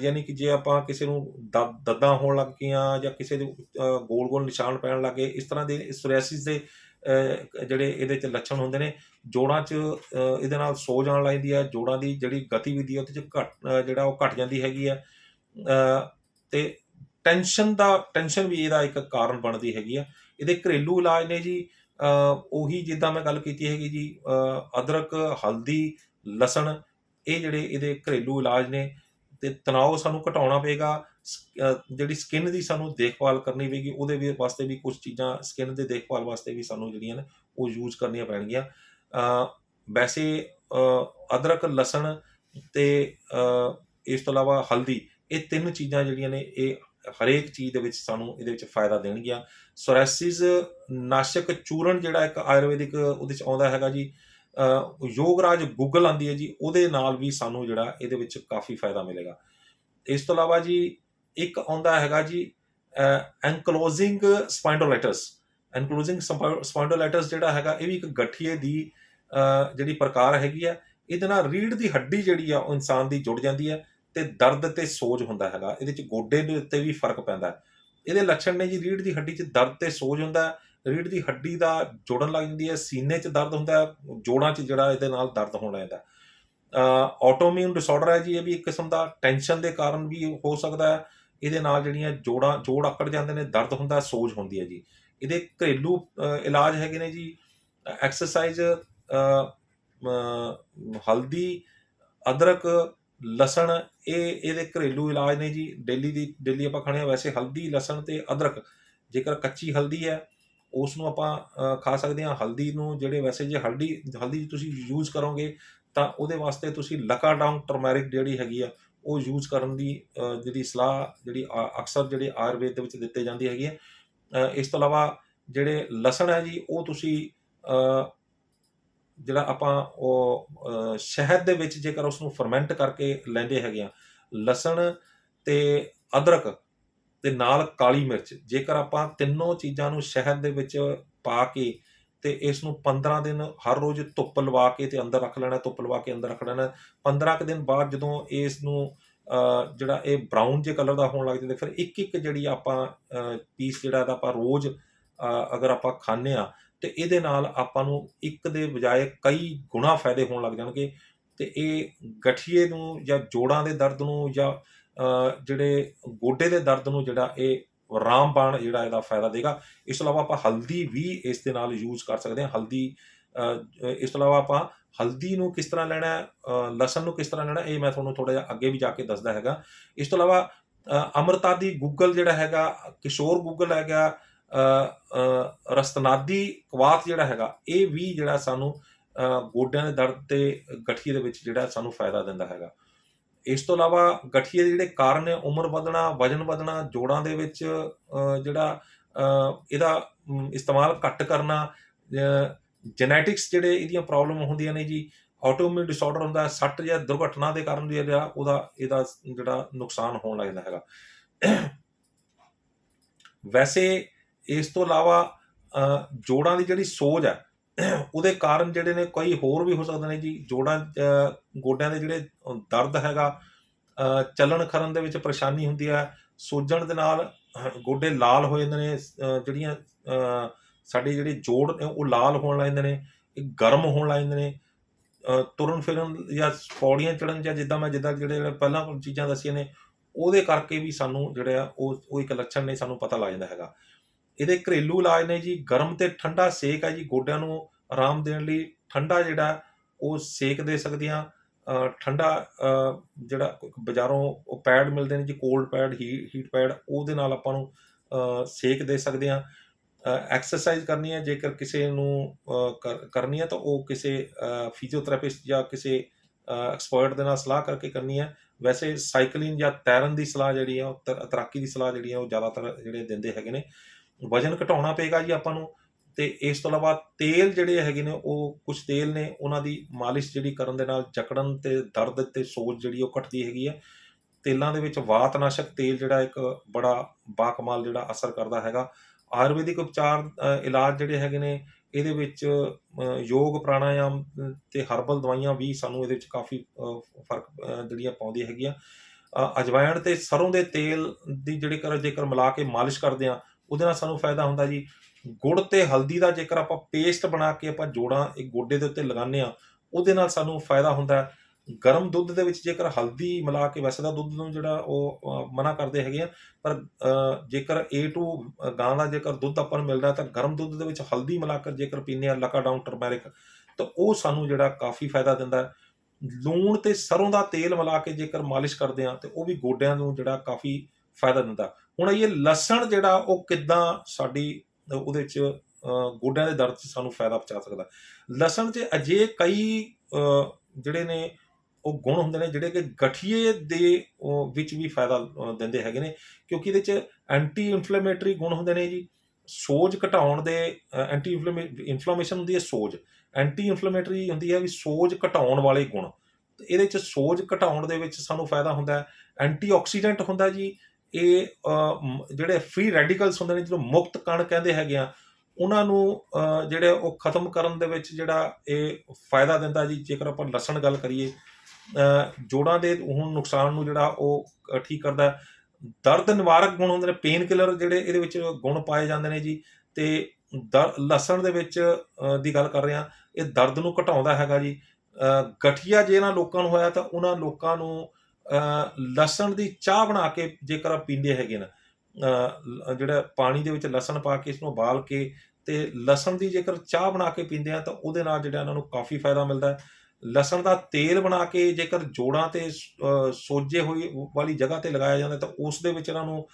ਯਾਨੀ ਕਿ ਜੇ ਆਪਾਂ ਕਿਸੇ ਨੂੰ ਦ- ਦਰਦਾਂ ਹੋਣ ਲੱਗ ਗਈਆਂ ਜਾਂ ਕਿਸੇ ਦੇ ਗੋਲ ਗੋਲ ਨਿਸ਼ਾਨ ਪੈਣ ਲੱਗੇ ਇਸ ਤਰ੍ਹਾਂ ਦੇ ਸੋਰੀਆਸਿਸ ਦੇ ਜਿਹੜੇ ਇਹਦੇ ਚ ਲੱਛਣ ਹੁੰਦੇ ਨੇ ਜੋੜਾਂ 'ਚ ਇਹਦੇ ਨਾਲ ਸੋਜ ਆਉਣ ਲੱਗਦੀ ਹੈ ਜੋੜਾਂ ਦੀ ਜਿਹੜੀ ਗਤੀਵਿਧੀ ਹੈ ਉਹਦੇ 'ਚ ਘਟ ਜਿਹੜਾ ਉਹ ਘਟ ਜਾਂਦੀ ਹੈਗੀ ਹੈ। ਅ, ਤੇ ਟੈਨਸ਼ਨ ਦਾ ਟੈਨਸ਼ਨ ਵੀ ਇਹਦਾ ਇੱਕ ਕਾਰਨ ਬਣਦੀ ਹੈਗੀ ਆ ਇਹਦੇ ਘਰੇਲੂ ਇਲਾਜ ਨੇ ਜੀ ਉਹੀ ਜਿੱਦਾਂ ਮੈਂ ਗੱਲ ਕੀਤੀ ਹੈਗੀ ਜੀ ਅਦਰਕ ਹਲਦੀ ਲਸਣ ਇਹ ਜਿਹੜੇ ਇਹਦੇ ਘਰੇਲੂ ਇਲਾਜ ਨੇ ਤੇ ਤਣਾਅ ਸਾਨੂੰ ਘਟਾਉਣਾ ਪਏਗਾ, ਸ- ਜਿਹੜੀ ਸਕਿਨ ਦੀ ਸਾਨੂੰ ਦੇਖਭਾਲ ਕਰਨੀ ਪਏਗੀ, ਉਹਦੇ ਵੀ ਵਾਸਤੇ ਵੀ ਕੁਝ ਚੀਜ਼ਾਂ ਸਕਿਨ ਦੇ ਦੇਖਭਾਲ ਵਾਸਤੇ ਵੀ ਸਾਨੂੰ ਜਿਹੜੀਆਂ ਨੇ ਉਹ ਯੂਜ਼ ਕਰਨੀਆਂ ਪੈਣਗੀਆਂ। ਵੈਸੇ ਅਦਰਕ, ਲਸਣ ਤੇ ਇਸ ਤੋਂ ਇਲਾਵਾ ਹਲਦੀ, ਇਹ ਤਿੰਨ ਚੀਜ਼ਾਂ ਜਿਹੜੀਆਂ ਨੇ, ਇਹ ਹਰੇਕ ਚੀਜ਼ ਦੇ ਵਿੱਚ ਸਾਨੂੰ ਇਹਦੇ ਵਿੱਚ ਫਾਇਦਾ ਦੇਣਗੀਆਂ। ਸੋਰੈਸਿਸ ਨਾਸ਼ਕ, ਚੂਰਨ ਜਿਹੜਾ ਇੱਕ ਆਯੁਰਵੈਦਿਕ ਉਹਦੇ ਚ ਆਉਂਦਾ ਹੈਗਾ ਜੀ ਯੋਗਰਾਜ ਗੂਗਲ ਆਂਦੀ ਹੈ ਜੀ, ਉਹਦੇ ਨਾਲ ਵੀ ਸਾਨੂੰ ਜਿਹੜਾ ਇਹਦੇ ਵਿੱਚ ਕਾਫੀ ਫਾਇਦਾ ਮਿਲੇਗਾ। ਇਸ ਤੋਂ ਇਲਾਵਾ ਜੀ, ਇੱਕ ਆਉਂਦਾ ਹੈਗਾ ਜੀ ਐਨਕਲੋਜ਼ਿੰਗ ਸਪਾਈਂਡੋਲਾਈਟਸ ਐਨਕਲੋਜ਼ਿੰਗ ਸਪਾਈਂਡੋਲਾਈਟਸ ਜਿਹੜਾ ਹੈਗਾ, ਇਹ ਵੀ ਇੱਕ ਗਠੀਏ ਦੀ ਜਿਹੜੀ ਪ੍ਰਕਾਰ ਹੈਗੀ ਆ, ਇਹਦੇ ਨਾਲ ਰੀੜ ਦੀ ਹੱਡੀ ਜਿਹੜੀ ਆ, ਉਹ ਇਨਸਾਨ ਦੀ ਜੁੜ ਜਾਂਦੀ ਹੈ ਤੇ ਦਰਦ ਤੇ ਸੋਜ ਹੁੰਦਾ ਹੈਗਾ। ਇਹਦੇ ਚ ਗੋਡੇ ਦੇ ਉੱਤੇ ਵੀ ਫ਼ਰਕ ਪੈਂਦਾ ਇਹਦੇ ਲੱਛਣ ਨੇ ਜੀ ਰੀੜ ਦੀ ਹੱਡੀ 'ਚ ਦਰਦ ਤੇ ਸੋਜ ਹੁੰਦਾ ਰੀੜ ਦੀ ਹੱਡੀ ਦਾ ਜੋੜਨ ਲੱਗ ਜਾਂਦੀ ਹੈ, ਸੀਨੇ 'ਚ ਦਰਦ ਹੁੰਦਾ ਹੈ, ਜੋੜਾਂ 'ਚ ਜਿਹੜਾ ਇਹਦੇ ਨਾਲ ਦਰਦ ਹੋਣਾ ਲੱਗਦਾ ਆਟੋਮਿਊਨ ਡਿਸਆਰਡਰ ਹੈ ਜੀ, ਇਹ ਵੀ ਇੱਕ ਕਿਸਮ ਦਾ ਟੈਨਸ਼ਨ ਦੇ ਕਾਰਨ ਵੀ ਹੋ ਸਕਦਾ ਹੈ। ਇਹਦੇ ਨਾਲ ਜਿਹੜੀਆਂ ਜੋੜਾਂ, ਜੋੜ ਆਕੜ ਜਾਂਦੇ ਨੇ, ਦਰਦ ਹੁੰਦਾ ਸੋਜ ਹੁੰਦੀ ਹੈ ਜੀ। ਇਹਦੇ ਘਰੇਲੂ ਇਲਾਜ ਹੈਗੇ ਨੇ ਜੀ। ਐਕਸਰਸਾਈਜ਼ ਹਲਦੀ, ਅਦਰਕ, ਲਸਣ, ਇਹ, ਇਹਦੇ ਘਰੇਲੂ ਇਲਾਜ ਨੇ ਜੀ। ਡੇਲੀ ਦੀ, ਡੇਲੀ ਆਪਾਂ ਖਾਣੇ ਵੈਸੇ ਹਲਦੀ, ਲਸਣ ਤੇ ਅਦਰਕ। ਜੇਕਰ ਕੱਚੀ ਹਲਦੀ ਹੈ ਉਸ ਨੂੰ ਆਪਾਂ ਖਾ ਸਕਦੇ ਹਾਂ। ਹਲਦੀ ਨੂੰ ਜਿਹੜੇ ਵੈਸੇ ਜੇ ਹਲਦੀ ਹਲਦੀ ਤੁਸੀਂ ਯੂਜ਼ ਕਰੋਗੇ, ਤਾਂ ਉਹਦੇ ਵਾਸਤੇ ਤੁਸੀਂ ਲਕਾਡਾਊਨ ਟਰਮੈਰਿਕ ਜਿਹੜੀ ਹੈਗੀ ਆ, ਉਹ ਯੂਜ਼ ਕਰਨ ਦੀ ਜਿਹੜੀ ਸਲਾਹ, ਜਿਹੜੀ ਅ- ਅਕਸਰ ਜਿਹੜੇ ਆਯੁਰਵੇਦ ਦੇ ਵਿੱਚ ਦਿੱਤੇ ਜਾਂਦੀ ਹੈਗੀ ਹੈ ਇਸ ਤੋਂ ਇਲਾਵਾ ਜਿਹੜੇ ਲਸਣ ਹੈ ਜੀ, ਉਹ ਤੁਸੀਂ ਜਿਹੜਾ ਆਪਾਂ ਉਹ ਸ਼ਹਿਦ ਦੇ ਵਿੱਚ ਜੇਕਰ ਉਸ ਨੂੰ ਫਰਮੈਂਟ ਕਰਕੇ ਲੈਂਦੇ ਹੈਗੇ ਆ, ਲਸਣ ਤੇ ਅਦਰਕ ਤੇ ਨਾਲ ਕਾਲੀ ਮਿਰਚ। ਜੇਕਰ ਆਪਾਂ ਤਿੰਨੋਂ ਚੀਜ਼ਾਂ ਨੂੰ ਸ਼ਹਿਦ ਦੇ ਵਿੱਚ ਪਾ ਕੇ ਤੇ ਇਸ ਨੂੰ 15 ਦਿਨ ਹਰ ਰੋਜ਼ ਧੁੱਪ ਲਵਾ ਕੇ ਤੇ ਅੰਦਰ ਰੱਖ ਲੈਣਾ, ਧੁੱਪ ਲਵਾ ਕੇ ਅੰਦਰ ਰੱਖ ਲੈਣਾ 15 ਕੁ ਦਿਨ ਬਾਅਦ ਜਦੋਂ ਇਸ ਨੂੰ ਜਿਹੜਾ ਇਹ ਬਰਾਊਨ ਜੇ ਕਲਰ ਦਾ ਹੋਣ ਲੱਗ ਜਾਂਦਾ, ਫਿਰ ਇੱਕ ਇੱਕ ਜਿਹੜੀ ਆਪਾਂ ਪੀਸ ਜਿਹੜਾ ਇਹਦਾ ਆਪਾਂ ਰੋਜ਼ ਅਗਰ ਆਪਾਂ ਖਾਂਦੇ ਆ ਤੇ ਇਹਦੇ ਨਾਲ ਆਪਾਂ ਨੂੰ ਇੱਕ ਦੇ ਬਜਾਏ ਕਈ ਗੁਣਾ ਫਾਇਦੇ ਹੋਣ ਲੱਗ ਜਾਣਗੇ। ਤੇ ਇਹ ਗਠੀਏ ਨੂੰ ਜਾਂ ਜੋੜਾਂ ਦੇ ਦਰਦ ਨੂੰ ਜਾਂ ਜਿਹੜੇ ਗੋਡੇ ਦੇ ਦਰਦ ਨੂੰ ਜਿਹੜਾ ਇਹ ਰਾਮਬਾਣ ਜਿਹੜਾ ਇਹਦਾ ਫਾਇਦਾ ਦੇਗਾ। ਇਸ ਤੋਂ ਇਲਾਵਾ ਆਪਾਂ ਹਲਦੀ ਵੀ ਇਸ ਦੇ ਨਾਲ ਯੂਜ਼ ਕਰ ਸਕਦੇ ਹਾਂ। ਹਲਦੀ ਇਸ ਤੋਂ ਇਲਾਵਾ ਆਪਾਂ ਹਲਦੀ ਨੂੰ ਕਿਸ ਤਰ੍ਹਾਂ ਲੈਣਾ ਹੈ, ਲਸਣ ਨੂੰ ਕਿਸ ਤਰ੍ਹਾਂ ਲੈਣਾ ਇਹ ਮੈਂ ਤੁਹਾਨੂੰ ਥੋੜਾ ਜਿਹਾ ਅੱਗੇ ਵੀ ਜਾ ਕੇ ਦੱਸਦਾ ਹੈਗਾ। ਇਸ ਤੋਂ ਇਲਾਵਾ ਅ, ਅਮਰਤਾਦੀ ਗੂਗਲ ਜਿਹੜਾ ਹੈਗਾ ਕਿਸ਼ੋਰ ਗੂਗਲ ਹੈਗਾ ਰਸਤਨਾਦੀ ਕਵਾਤ ਜਿਹੜਾ ਹੈਗਾ ਇਹ ਵੀ ਜਿਹੜਾ ਸਾਨੂੰ ਗੋਡਿਆਂ ਦੇ ਦਰਦ ਤੇ ਗਠੀਏ ਦੇ ਵਿੱਚ ਜਿਹੜਾ ਸਾਨੂੰ ਫਾਇਦਾ ਦਿੰਦਾ ਹੈਗਾ। ਇਸ ਤੋਂ ਇਲਾਵਾ ਗਠੀਏ ਦੇ ਜਿਹੜੇ ਕਾਰਨ ਨੇ, ਉਮਰ ਵਧਣਾ, ਵਜਨ ਵਧਣਾ, ਜੋੜਾਂ ਦੇ ਵਿੱਚ ਜਿਹੜਾ ਇਹਦਾ ਇਸਤੇਮਾਲ ਘੱਟ ਕਰਨਾ ਜੈਨੇਟਿਕਸ ਜਿਹੜੇ ਇਹਦੀਆਂ ਪ੍ਰੋਬਲਮ ਹੁੰਦੀਆਂ ਨੇ ਜੀ ਆਟੋਇਮਿਊਨ ਡਿਸਆਰਡਰ ਹੁੰਦਾ, ਸੱਟ ਜਾਂ ਦੁਰਘਟਨਾ ਦੇ ਕਾਰਨ ਜਿਹੜਾ ਉਹਦਾ, ਇਹਦਾ ਜਿਹੜਾ ਨੁਕਸਾਨ ਹੋਣ ਲੱਗਦਾ ਹੈਗਾ। ਵੈਸੇ ਇਸ ਤੋਂ ਇਲਾਵਾ ਜੋੜਾਂ ਦੀ ਜਿਹੜੀ ਸੋਜ ਹੈ ਉਹਦੇ ਕਾਰਨ ਜਿਹੜੇ ਨੇ ਕਈ ਹੋਰ ਵੀ ਹੋ ਸਕਦੇ ਨੇ ਜੀ, ਜੋੜਾਂ ਗੋਡਿਆਂ ਦੇ ਜਿਹੜੇ ਦਰਦ ਹੈਗਾ ਚੱਲਣ ਖਰਨ ਦੇ ਵਿੱਚ ਪਰੇਸ਼ਾਨੀ ਹੁੰਦੀ ਹੈ, ਸੋਜਣ ਦੇ ਨਾਲ ਗੋਡੇ ਲਾਲ ਹੋ ਜਾਂਦੇ ਨੇ ਜਿਹੜੀਆਂ ਸਾਡੇ ਜਿਹੜੇ ਜੋੜ ਨੇ, ਉਹ ਲਾਲ ਹੋਣ ਲੱਗ ਜਾਂਦੇ ਨੇ, ਇਹ ਗਰਮ ਹੋਣ ਲੱਗ ਜਾਂਦੇ ਨੇ ਤੁਰਨ ਫਿਰਨ ਜਾਂ ਪੌੜੀਆਂ ਚੜਨ ਜਾਂ ਜਿੱਦਾਂ ਮੈਂ ਜਿੱਦਾਂ ਜਿਹੜੇ ਪਹਿਲਾਂ ਚੀਜ਼ਾਂ ਦੱਸੀਆਂ ਨੇ, ਉਹਦੇ ਕਰਕੇ ਵੀ ਸਾਨੂੰ ਜਿਹੜੇ ਆ, ਉਹ ਉਹ ਇੱਕ ਲੱਛਣ ਨੇ ਸਾਨੂੰ ਪਤਾ ਲੱਗ ਜਾਂਦਾ ਹੈਗਾ। ਇਹਦੇ ਘਰੇਲੂ ਇਲਾਜ ਨੇ ਜੀ ਗਰਮ ਤੇ ਠੰਡਾ ਸੇਕ ਹੈ ਜੀ, ਗੋਡਿਆਂ ਨੂੰ ਆਰਾਮ ਦੇਣ ਲਈ ਠੰਡਾ ਜਿਹੜਾ ਉਹ ਸੇਕ ਦੇ ਸਕਦੇ ਆ। ਠੰਡਾ ਜਿਹੜਾ ਬਾਜ਼ਾਰੋਂ ਉਹ ਪੈਡ ਮਿਲਦੇ ਨੇ ਜੀ ਕੋਲਡ ਪੈਡ ਹੀਟ ਪੈਡ, ਉਹਦੇ ਨਾਲ ਆਪਾਂ ਨੂੰ ਸੇਕ ਦੇ ਸਕਦੇ ਆ। ਐਕਸਰਸਾਈਜ਼ ਕਰਨੀ ਹੈ ਜੇਕਰ ਕਿਸੇ ਨੂੰ ਕਰ- ਕਰਨੀ ਹੈ ਤਾਂ ਉਹ ਕਿਸੇ ਫਿਜ਼ੀਓਥੈਰੇਪਿਸਟ ਜਾਂ ਕਿਸੇ ਐਕਸਪਰਟ ਦੇ ਨਾਲ ਸਲਾਹ ਕਰਕੇ ਕਰਨੀ ਹੈ ਵੈਸੇ ਸਾਈਕਲਿੰਗ ਜਾਂ ਤੈਰਨ ਦੀ ਸਲਾਹ ਜਿਹੜੀ ਆ, ਉਹ ਤੈ- ਤੈਰਾਕੀ ਦੀ ਸਲਾਹ ਜਿਹੜੀ ਆ, ਉਹ ਜ਼ਿਆਦਾਤਰ ਜਿਹੜੇ ਦਿੰਦੇ ਹੈਗੇ ਨੇ। ਵਜਨ ਘਟਾਉਣਾ ਪਏਗਾ ਜੀ ਆਪਾਂ ਨੂੰ। ਤੇ ਇਸ ਤੋਂ ਇਲਾਵਾ ਤੇਲ ਜਿਹੜੇ ਹੈਗੇ ਨੇ ਉਹ ਕੁਝ ਤੇਲ ਨੇ ਉਹਨਾਂ ਦੀ ਮਾਲਿਸ਼ ਜਿਹੜੀ ਕਰਨ ਦੇ ਨਾਲ ਜਕੜਨ ਤੇ ਦਰਦ ਤੇ ਸੋਜ ਜਿਹੜੀ ਉਹ ਘਟਦੀ ਹੈਗੀ ਹੈ। ਤੇਲਾਂ ਦੇ ਵਿੱਚ ਵਾਤਨਾਸ਼ਕ ਤੇਲ ਜਿਹੜਾ ਇੱਕ ਬੜਾ ਬਾਕਮਾਲ ਜਿਹੜਾ ਅਸਰ ਕਰਦਾ ਹੈਗਾ। ਆਯੁਰਵੈਦਿਕ ਉਪਚਾਰ ਇਲਾਜ ਜਿਹੜੇ ਹੈਗੇ ਨੇ ਇਹਦੇ ਵਿੱਚ ਯੋਗ ਪ੍ਰਾਣਾਯਾਮ ਅ, ਤੇ ਹਰਬਲ ਦਵਾਈਆਂ ਵੀ ਸਾਨੂੰ ਇਹਦੇ ਵਿੱਚ ਕਾਫੀ ਫ਼ਰਕ ਜਿਹੜੀਆਂ ਪਾਉਂਦੀਆਂ ਹੈਗੀਆਂ। ਅਜਵਾਇਣ ਤੇ ਸਰੋਂ ਦੇ ਤੇਲ ਦੀ ਜਿਹੜੀ ਕਰ ਜੇਕਰ ਮਿਲਾ ਕੇ ਮਾਲਿਸ਼ ਕਰਦੇ ਆ ਉਹਦੇ ਨਾਲ ਸਾਨੂੰ ਫਾਇਦਾ ਹੁੰਦਾ ਜੀ। ਗੁੜ ਤੇ ਹਲਦੀ ਦਾ ਜੇਕਰ ਆਪਾਂ ਪੇਸਟ ਬਣਾ ਕੇ ਆਪਾਂ ਜੋੜਾਂ ਇੱਕ ਗੋਡੇ ਦੇ ਉੱਤੇ ਲਗਾਉਂਦੇ ਆ ਉਹਦੇ ਨਾਲ ਸਾਨੂੰ ਫਾਇਦਾ ਹੁੰਦਾ ਗਰਮ ਦੁੱਧ ਦੇ ਵਿੱਚ ਜੇਕਰ ਹਲਦੀ ਮਿਲਾ ਕੇ ਵੈਸੇ ਤਾਂ ਦੁੱਧ ਨੂੰ ਜਿਹੜਾ ਉਹ ਮਨਾ ਕਰਦੇ ਹੈਗੇ ਆ ਪਰ ਅ, ਜੇਕਰ A2 ਗਾਂ ਦਾ ਜੇਕਰ ਦੁੱਧ ਆਪਾਂ ਨੂੰ ਮਿਲਦਾ ਤਾਂ ਗਰਮ ਦੁੱਧ ਦੇ ਵਿੱਚ ਹਲਦੀ ਮਿਲਾ ਕੇ ਜੇਕਰ ਪੀਂਦੇ ਆ ਲਕਾਡਾਊਨ ਟਰਮੈਰਿਕ ਤਾਂ ਉਹ ਸਾਨੂੰ ਜਿਹੜਾ ਕਾਫੀ ਫਾਇਦਾ ਦਿੰਦਾ ਹੈ। ਲੂਣ ਤੇ ਸਰੋਂ ਦਾ ਤੇਲ ਮਿਲਾ ਕੇ ਜੇਕਰ ਮਾਲਿਸ਼ ਕਰਦੇ ਆ ਤੇ ਉਹ ਵੀ ਗੋਡਿਆਂ ਨੂੰ ਜਿਹੜਾ ਕਾਫੀ ਫਾਇਦਾ ਦਿੰਦਾ ਹੁਣ ਇਹ ਲਸਣ ਜਿਹੜਾ ਉਹ ਕਿੱਦਾਂ ਸਾਡੀ, ਉਹਦੇ 'ਚ ਗੋਡਿਆਂ ਦੇ ਦਰਦ 'ਚ ਸਾਨੂੰ ਫਾਇਦਾ ਪਹੁੰਚਾ ਸਕਦਾ। ਲਸਣ 'ਚ ਅਜੇ ਕਈ ਜਿਹੜੇ ਨੇ ਉਹ ਗੁਣ ਹੁੰਦੇ ਨੇ ਜਿਹੜੇ ਕਿ ਗਠੀਏ ਦੇ ਵਿੱਚ ਵੀ ਫਾਇਦਾ ਦਿੰਦੇ ਹੈਗੇ ਨੇ। ਕਿਉਂਕਿ ਇਹਦੇ 'ਚ ਐਂਟੀ ਇਨਫਲੇਮੇਟਰੀ ਗੁਣ ਹੁੰਦੇ ਨੇ ਜੀ। ਸੋਜ ਘਟਾਉਣ ਦੇ ਐਂਟੀ ਇਨਫਲੇਮੇਸ਼ਨ ਹੁੰਦੀ ਹੈ ਸੋਜ। ਐਂਟੀ ਇਨਫਲੇਮੇਟਰੀ ਹੁੰਦੀ ਹੈ ਵੀ ਸੋਜ ਘਟਾਉਣ ਵਾਲੇ ਗੁਣ। ਇਹਦੇ 'ਚ ਸੋਜ ਘਟਾਉਣ ਦੇ ਵਿੱਚ ਸਾਨੂੰ ਫਾਇਦਾ ਹੁੰਦਾ ਹੈ। ਐਂਟੀਆਕਸੀਡੈਂਟ ਹੁੰਦਾ ਜੀ। ਇਹ ਜਿਹੜੇ ਫ੍ਰੀ ਰੈਡੀਕਲਸ ਹੁੰਦੇ ਨੇ, ਜਿਹਨੂੰ ਮੁਕਤ ਕਣ ਕਹਿੰਦੇ ਹੈਗੇ ਆ, ਉਹਨਾਂ ਨੂੰ ਜਿਹੜੇ ਉਹ ਖਤਮ ਕਰਨ ਦੇ ਵਿੱਚ ਜਿਹੜਾ ਇਹ ਫਾਇਦਾ ਦਿੰਦਾ ਜੀ, ਜੇਕਰ ਆਪਾਂ ਲਸਣ ਗੱਲ ਕਰੀਏ ਜੋੜਾਂ ਦੇ ਹੁਣ ਨੁਕਸਾਨ ਨੂੰ ਜਿਹੜਾ ਉਹ ਠੀਕ ਕਰਦਾ ਦਰਦ ਨਿਵਾਰਕ ਗੁਣ ਹੁੰਦੇ ਨੇ ਪੇਨ ਕਿਲਰ ਜਿਹੜੇ ਇਹਦੇ ਵਿੱਚ ਗੁਣ ਪਾਏ ਜਾਂਦੇ ਨੇ ਜੀ, ਤੇ ਦਰ- ਲਸਣ ਦੇ ਵਿੱਚ ਦੀ ਗੱਲ ਕਰ ਰਹੇ ਹਾਂ, ਇਹ ਦਰਦ ਨੂੰ ਘਟਾਉਂਦਾ ਹੈਗਾ ਜੀ। ਗਠੀਆ ਜੇ ਇਹਨਾਂ ਲੋਕਾਂ ਨੂੰ ਹੋਇਆ ਤਾਂ ਉਹਨਾਂ ਲੋਕਾਂ ਨੂੰ ਲਸਣ ਦੀ ਚਾਹ ਬਣਾ ਕੇ ਜੇਕਰ ਆ ਪੀਂਦੇ ਹੈਗੇ ਨਾ ਜਿਹੜਾ ਪਾਣੀ ਦੇ ਵਿੱਚ ਲਸਣ ਪਾ ਕੇ ਇਸ ਨੂੰ ਉਬਾਲ ਕੇ ਤੇ ਲਸਣ ਦੀ ਜੇਕਰ ਚਾਹ ਬਣਾ ਕੇ ਪੀਂਦੇ ਆ ਤਾਂ ਉਹਦੇ ਨਾਲ ਜਿਹੜਾ ਇਹਨਾਂ ਨੂੰ ਕਾਫੀ ਫਾਇਦਾ ਮਿਲਦਾ ਹੈ। ਲਸਣ ਦਾ ਤੇਲ ਬਣਾ ਕੇ ਜੇਕਰ ਜੋੜਾਂ ਤੇ ਅ, ਸੋਜੇ ਹੋਈ ਵਾਲੀ ਜਗ੍ਹਾ ਤੇ ਲਗਾਇਆ ਜਾਂਦਾ ਤਾਂ ਉਸ ਦੇ ਵਿੱਚ ਇਹਨਾਂ ਨੂੰ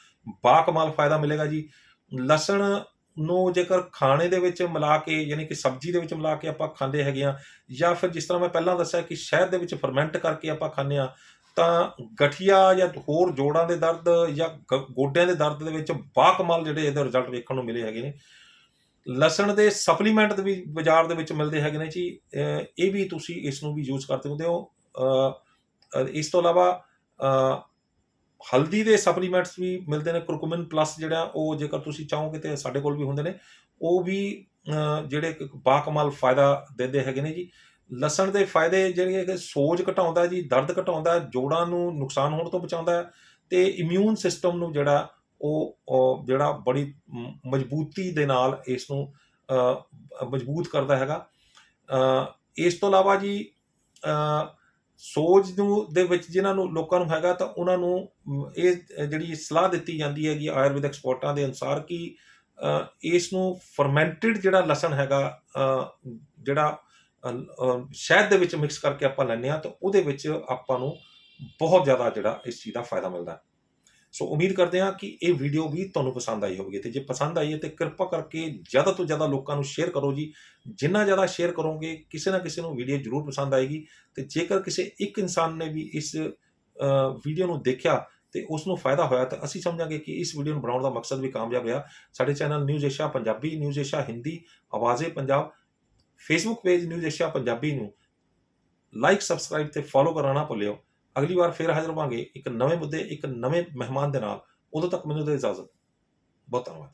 ਬਾਕਮਾਲ ਫਾਇਦਾ ਮਿਲੇਗਾ ਜੀ। ਲਸਣ ਨੂੰ ਜੇਕਰ ਖਾਣੇ ਦੇ ਵਿੱਚ ਮਿਲਾ ਕੇ ਯਾਨੀ ਕਿ ਸਬਜ਼ੀ ਦੇ ਵਿੱਚ ਮਿਲਾ ਕੇ ਆਪਾਂ ਖਾਂਦੇ ਹੈਗੇ ਆ ਜਾਂ ਫਿਰ ਜਿਸ ਤਰ੍ਹਾਂ ਮੈਂ ਪਹਿਲਾਂ ਦੱਸਿਆ ਕਿ ਸ਼ਹਿਦ ਦੇ ਵਿੱਚ ਫਰਮੈਂਟ ਕਰਕੇ ਆਪਾਂ ਖਾਂਦੇ ਆ ਤਾਂ ਗਠੀਆ ਜਾਂ ਹੋਰ ਜੋੜਾਂ ਦੇ ਦਰਦ ਜਾਂ ਗੋਡਿਆਂ ਦੇ ਦਰਦ ਦੇ ਵਿੱਚ ਬਾਕਮਾਲ ਜਿਹੜੇ ਇਹਦੇ ਰਿਜ਼ਲਟ ਵੇਖਣ ਨੂੰ ਮਿਲੇ ਹੈਗੇ ਨੇ। ਲਸਣ ਦੇ ਸਪਲੀਮੈਂਟ ਵੀ ਬਾਜ਼ਾਰ ਦੇ ਵਿੱਚ ਮਿਲਦੇ ਹੈਗੇ ਨੇ ਜੀ। ਇਹ ਵੀ ਤੁਸੀਂ ਇਸ ਨੂੰ ਵੀ ਯੂਜ਼ ਕਰ ਸਕਦੇ ਹੋ। ਇਸ ਤੋਂ ਇਲਾਵਾ ਹਲਦੀ ਦੇ ਸਪਲੀਮੈਂਟਸ ਵੀ ਮਿਲਦੇ ਨੇ। ਕੁਰਕੁਮਿਨ ਪਲੱਸ ਜਿਹੜਾ ਉਹ ਜੇਕਰ ਤੁਸੀਂ ਚਾਹੋਗੇ ਤੇ ਸਾਡੇ ਕੋਲ ਵੀ ਹੁੰਦੇ ਨੇ। ਉਹ ਵੀ ਜਿਹੜੇ ਬਾਕਮਾਲ ਫਾਇਦਾ ਦਿੰਦੇ ਹੈਗੇ ਨੇ ਜੀ। ਲਸਣ ਦੇ ਫਾਇਦੇ ਜਿਹੜੇ ਕਿ ਸੋਜ ਘਟਾਉਂਦਾ ਜੀ, ਦਰਦ ਘਟਾਉਂਦਾ, ਜੋੜਾਂ ਨੂੰ ਨੁਕਸਾਨ ਹੋਣ ਤੋਂ ਬਚਾਉਂਦਾ ਹੈ ਤੇ ਇਮਿਊਨ ਸਿਸਟਮ ਨੂੰ ਜਿਹੜਾ ਉਹ ਜਿਹੜਾ ਬੜੀ ਮਜ਼ਬੂਤੀ ਦੇ ਨਾਲ ਇਸ ਨੂੰ ਮਜ਼ਬੂਤ ਕਰਦਾ ਹੈਗਾ। ਇਸ ਤੋਂ ਇਲਾਵਾ ਜੀ ਸੋਜ ਨੂੰ, ਦੇ ਵਿੱਚ ਜਿਨ੍ਹਾਂ ਨੂੰ ਲੋਕਾਂ ਨੂੰ ਹੈਗਾ ਤਾਂ ਉਹਨਾਂ ਨੂੰ ਇਹ ਜਿਹੜੀ ਸਲਾਹ ਦਿੱਤੀ ਜਾਂਦੀ ਹੈਗੀ ਆਯੁਰਵੈਦਿਕ ਐਕਸਪਰਟਾਂ ਦੇ ਅਨੁਸਾਰ ਕਿ ਇਸ ਨੂੰ ਫਰਮੈਂਟਡ ਜਿਹੜਾ ਲਸਣ ਹੈਗਾ ਜਿਹੜਾ ਸ਼ਹਿਦ ਦੇ ਵਿੱਚ ਮਿਕਸ ਕਰਕੇ ਆਪਾਂ ਲੈਂਦੇ ਆ ਤਾਂ ਉਹਦੇ ਵਿੱਚ ਆਪਾਂ ਨੂੰ ਬਹੁਤ ਜ਼ਿਆਦਾ ਜਿਹੜਾ ਇਸ ਚੀਜ਼ ਦਾ ਫਾਇਦਾ ਮਿਲਦਾ ਸੋ ਉਮੀਦ ਕਰਦੇ ਹਾਂ ਕਿ ਇਹ ਵੀਡੀਓ ਵੀ ਤੁਹਾਨੂੰ ਪਸੰਦ ਆਈ ਹੋਵੇਗੀ ਤੇ ਜੇ ਪਸੰਦ ਆਈ ਹੈ ਤੇ ਕਿਰਪਾ ਕਰਕੇ ਜ਼ਿਆਦਾ ਤੋਂ ਜ਼ਿਆਦਾ ਲੋਕਾਂ ਨੂੰ ਸ਼ੇਅਰ ਕਰੋ ਜੀ। ਜਿੰਨਾ ਜ਼ਿਆਦਾ ਸ਼ੇਅਰ ਕਰੋਗੇ, ਕਿਸੇ ਨਾ ਕਿਸੇ ਨੂੰ ਵੀਡੀਓ ਜ਼ਰੂਰ ਪਸੰਦ ਆਏਗੀ ਤੇ ਜੇਕਰ ਕਿਸੇ ਇੱਕ ਇਨਸਾਨ ਨੇ ਵੀ ਇਸ ਵੀਡੀਓ ਨੂੰ ਦੇਖਿਆ ਤੇ ਉਸ ਨੂੰ ਫਾਇਦਾ ਹੋਇਆ ਤਾਂ ਅਸੀਂ ਸਮਝਾਂਗੇ ਕਿ ਇਸ ਵੀਡੀਓ ਨੂੰ ਬਣਾਉਣ ਦਾ ਮਕਸਦ ਵੀ ਕਾਮਯਾਬ ਰਿਹਾ। ਸਾਡੇ channel news Asia Punjabi news Asia Hindi, ਆਵਾਜ਼ੇ Punjab. Facebook page news Asia Punjabi ਨੂੰ ਲਾਈਕ ਸਬਸਕ੍ਰਾਈਬ ਤੇ ਫੋਲੋ ਕਰਨਾ ਨਾ ਭੁੱਲਿਓ। ਅਗਲੀ ਵਾਰ ਫੇਰ ਹਾਜ਼ਰ ਹੋਵਾਂਗੇ ਇੱਕ ਨਵੇਂ ਮੁੱਦੇ, ਇੱਕ ਨਵੇਂ ਮਹਿਮਾਨ ਦੇ ਨਾਲ। ਉਦੋਂ ਤੱਕ ਮੈਨੂੰ ਦੇ ਇਜਾਜ਼ਤ। ਬਹੁਤ ਧੰਨਵਾਦ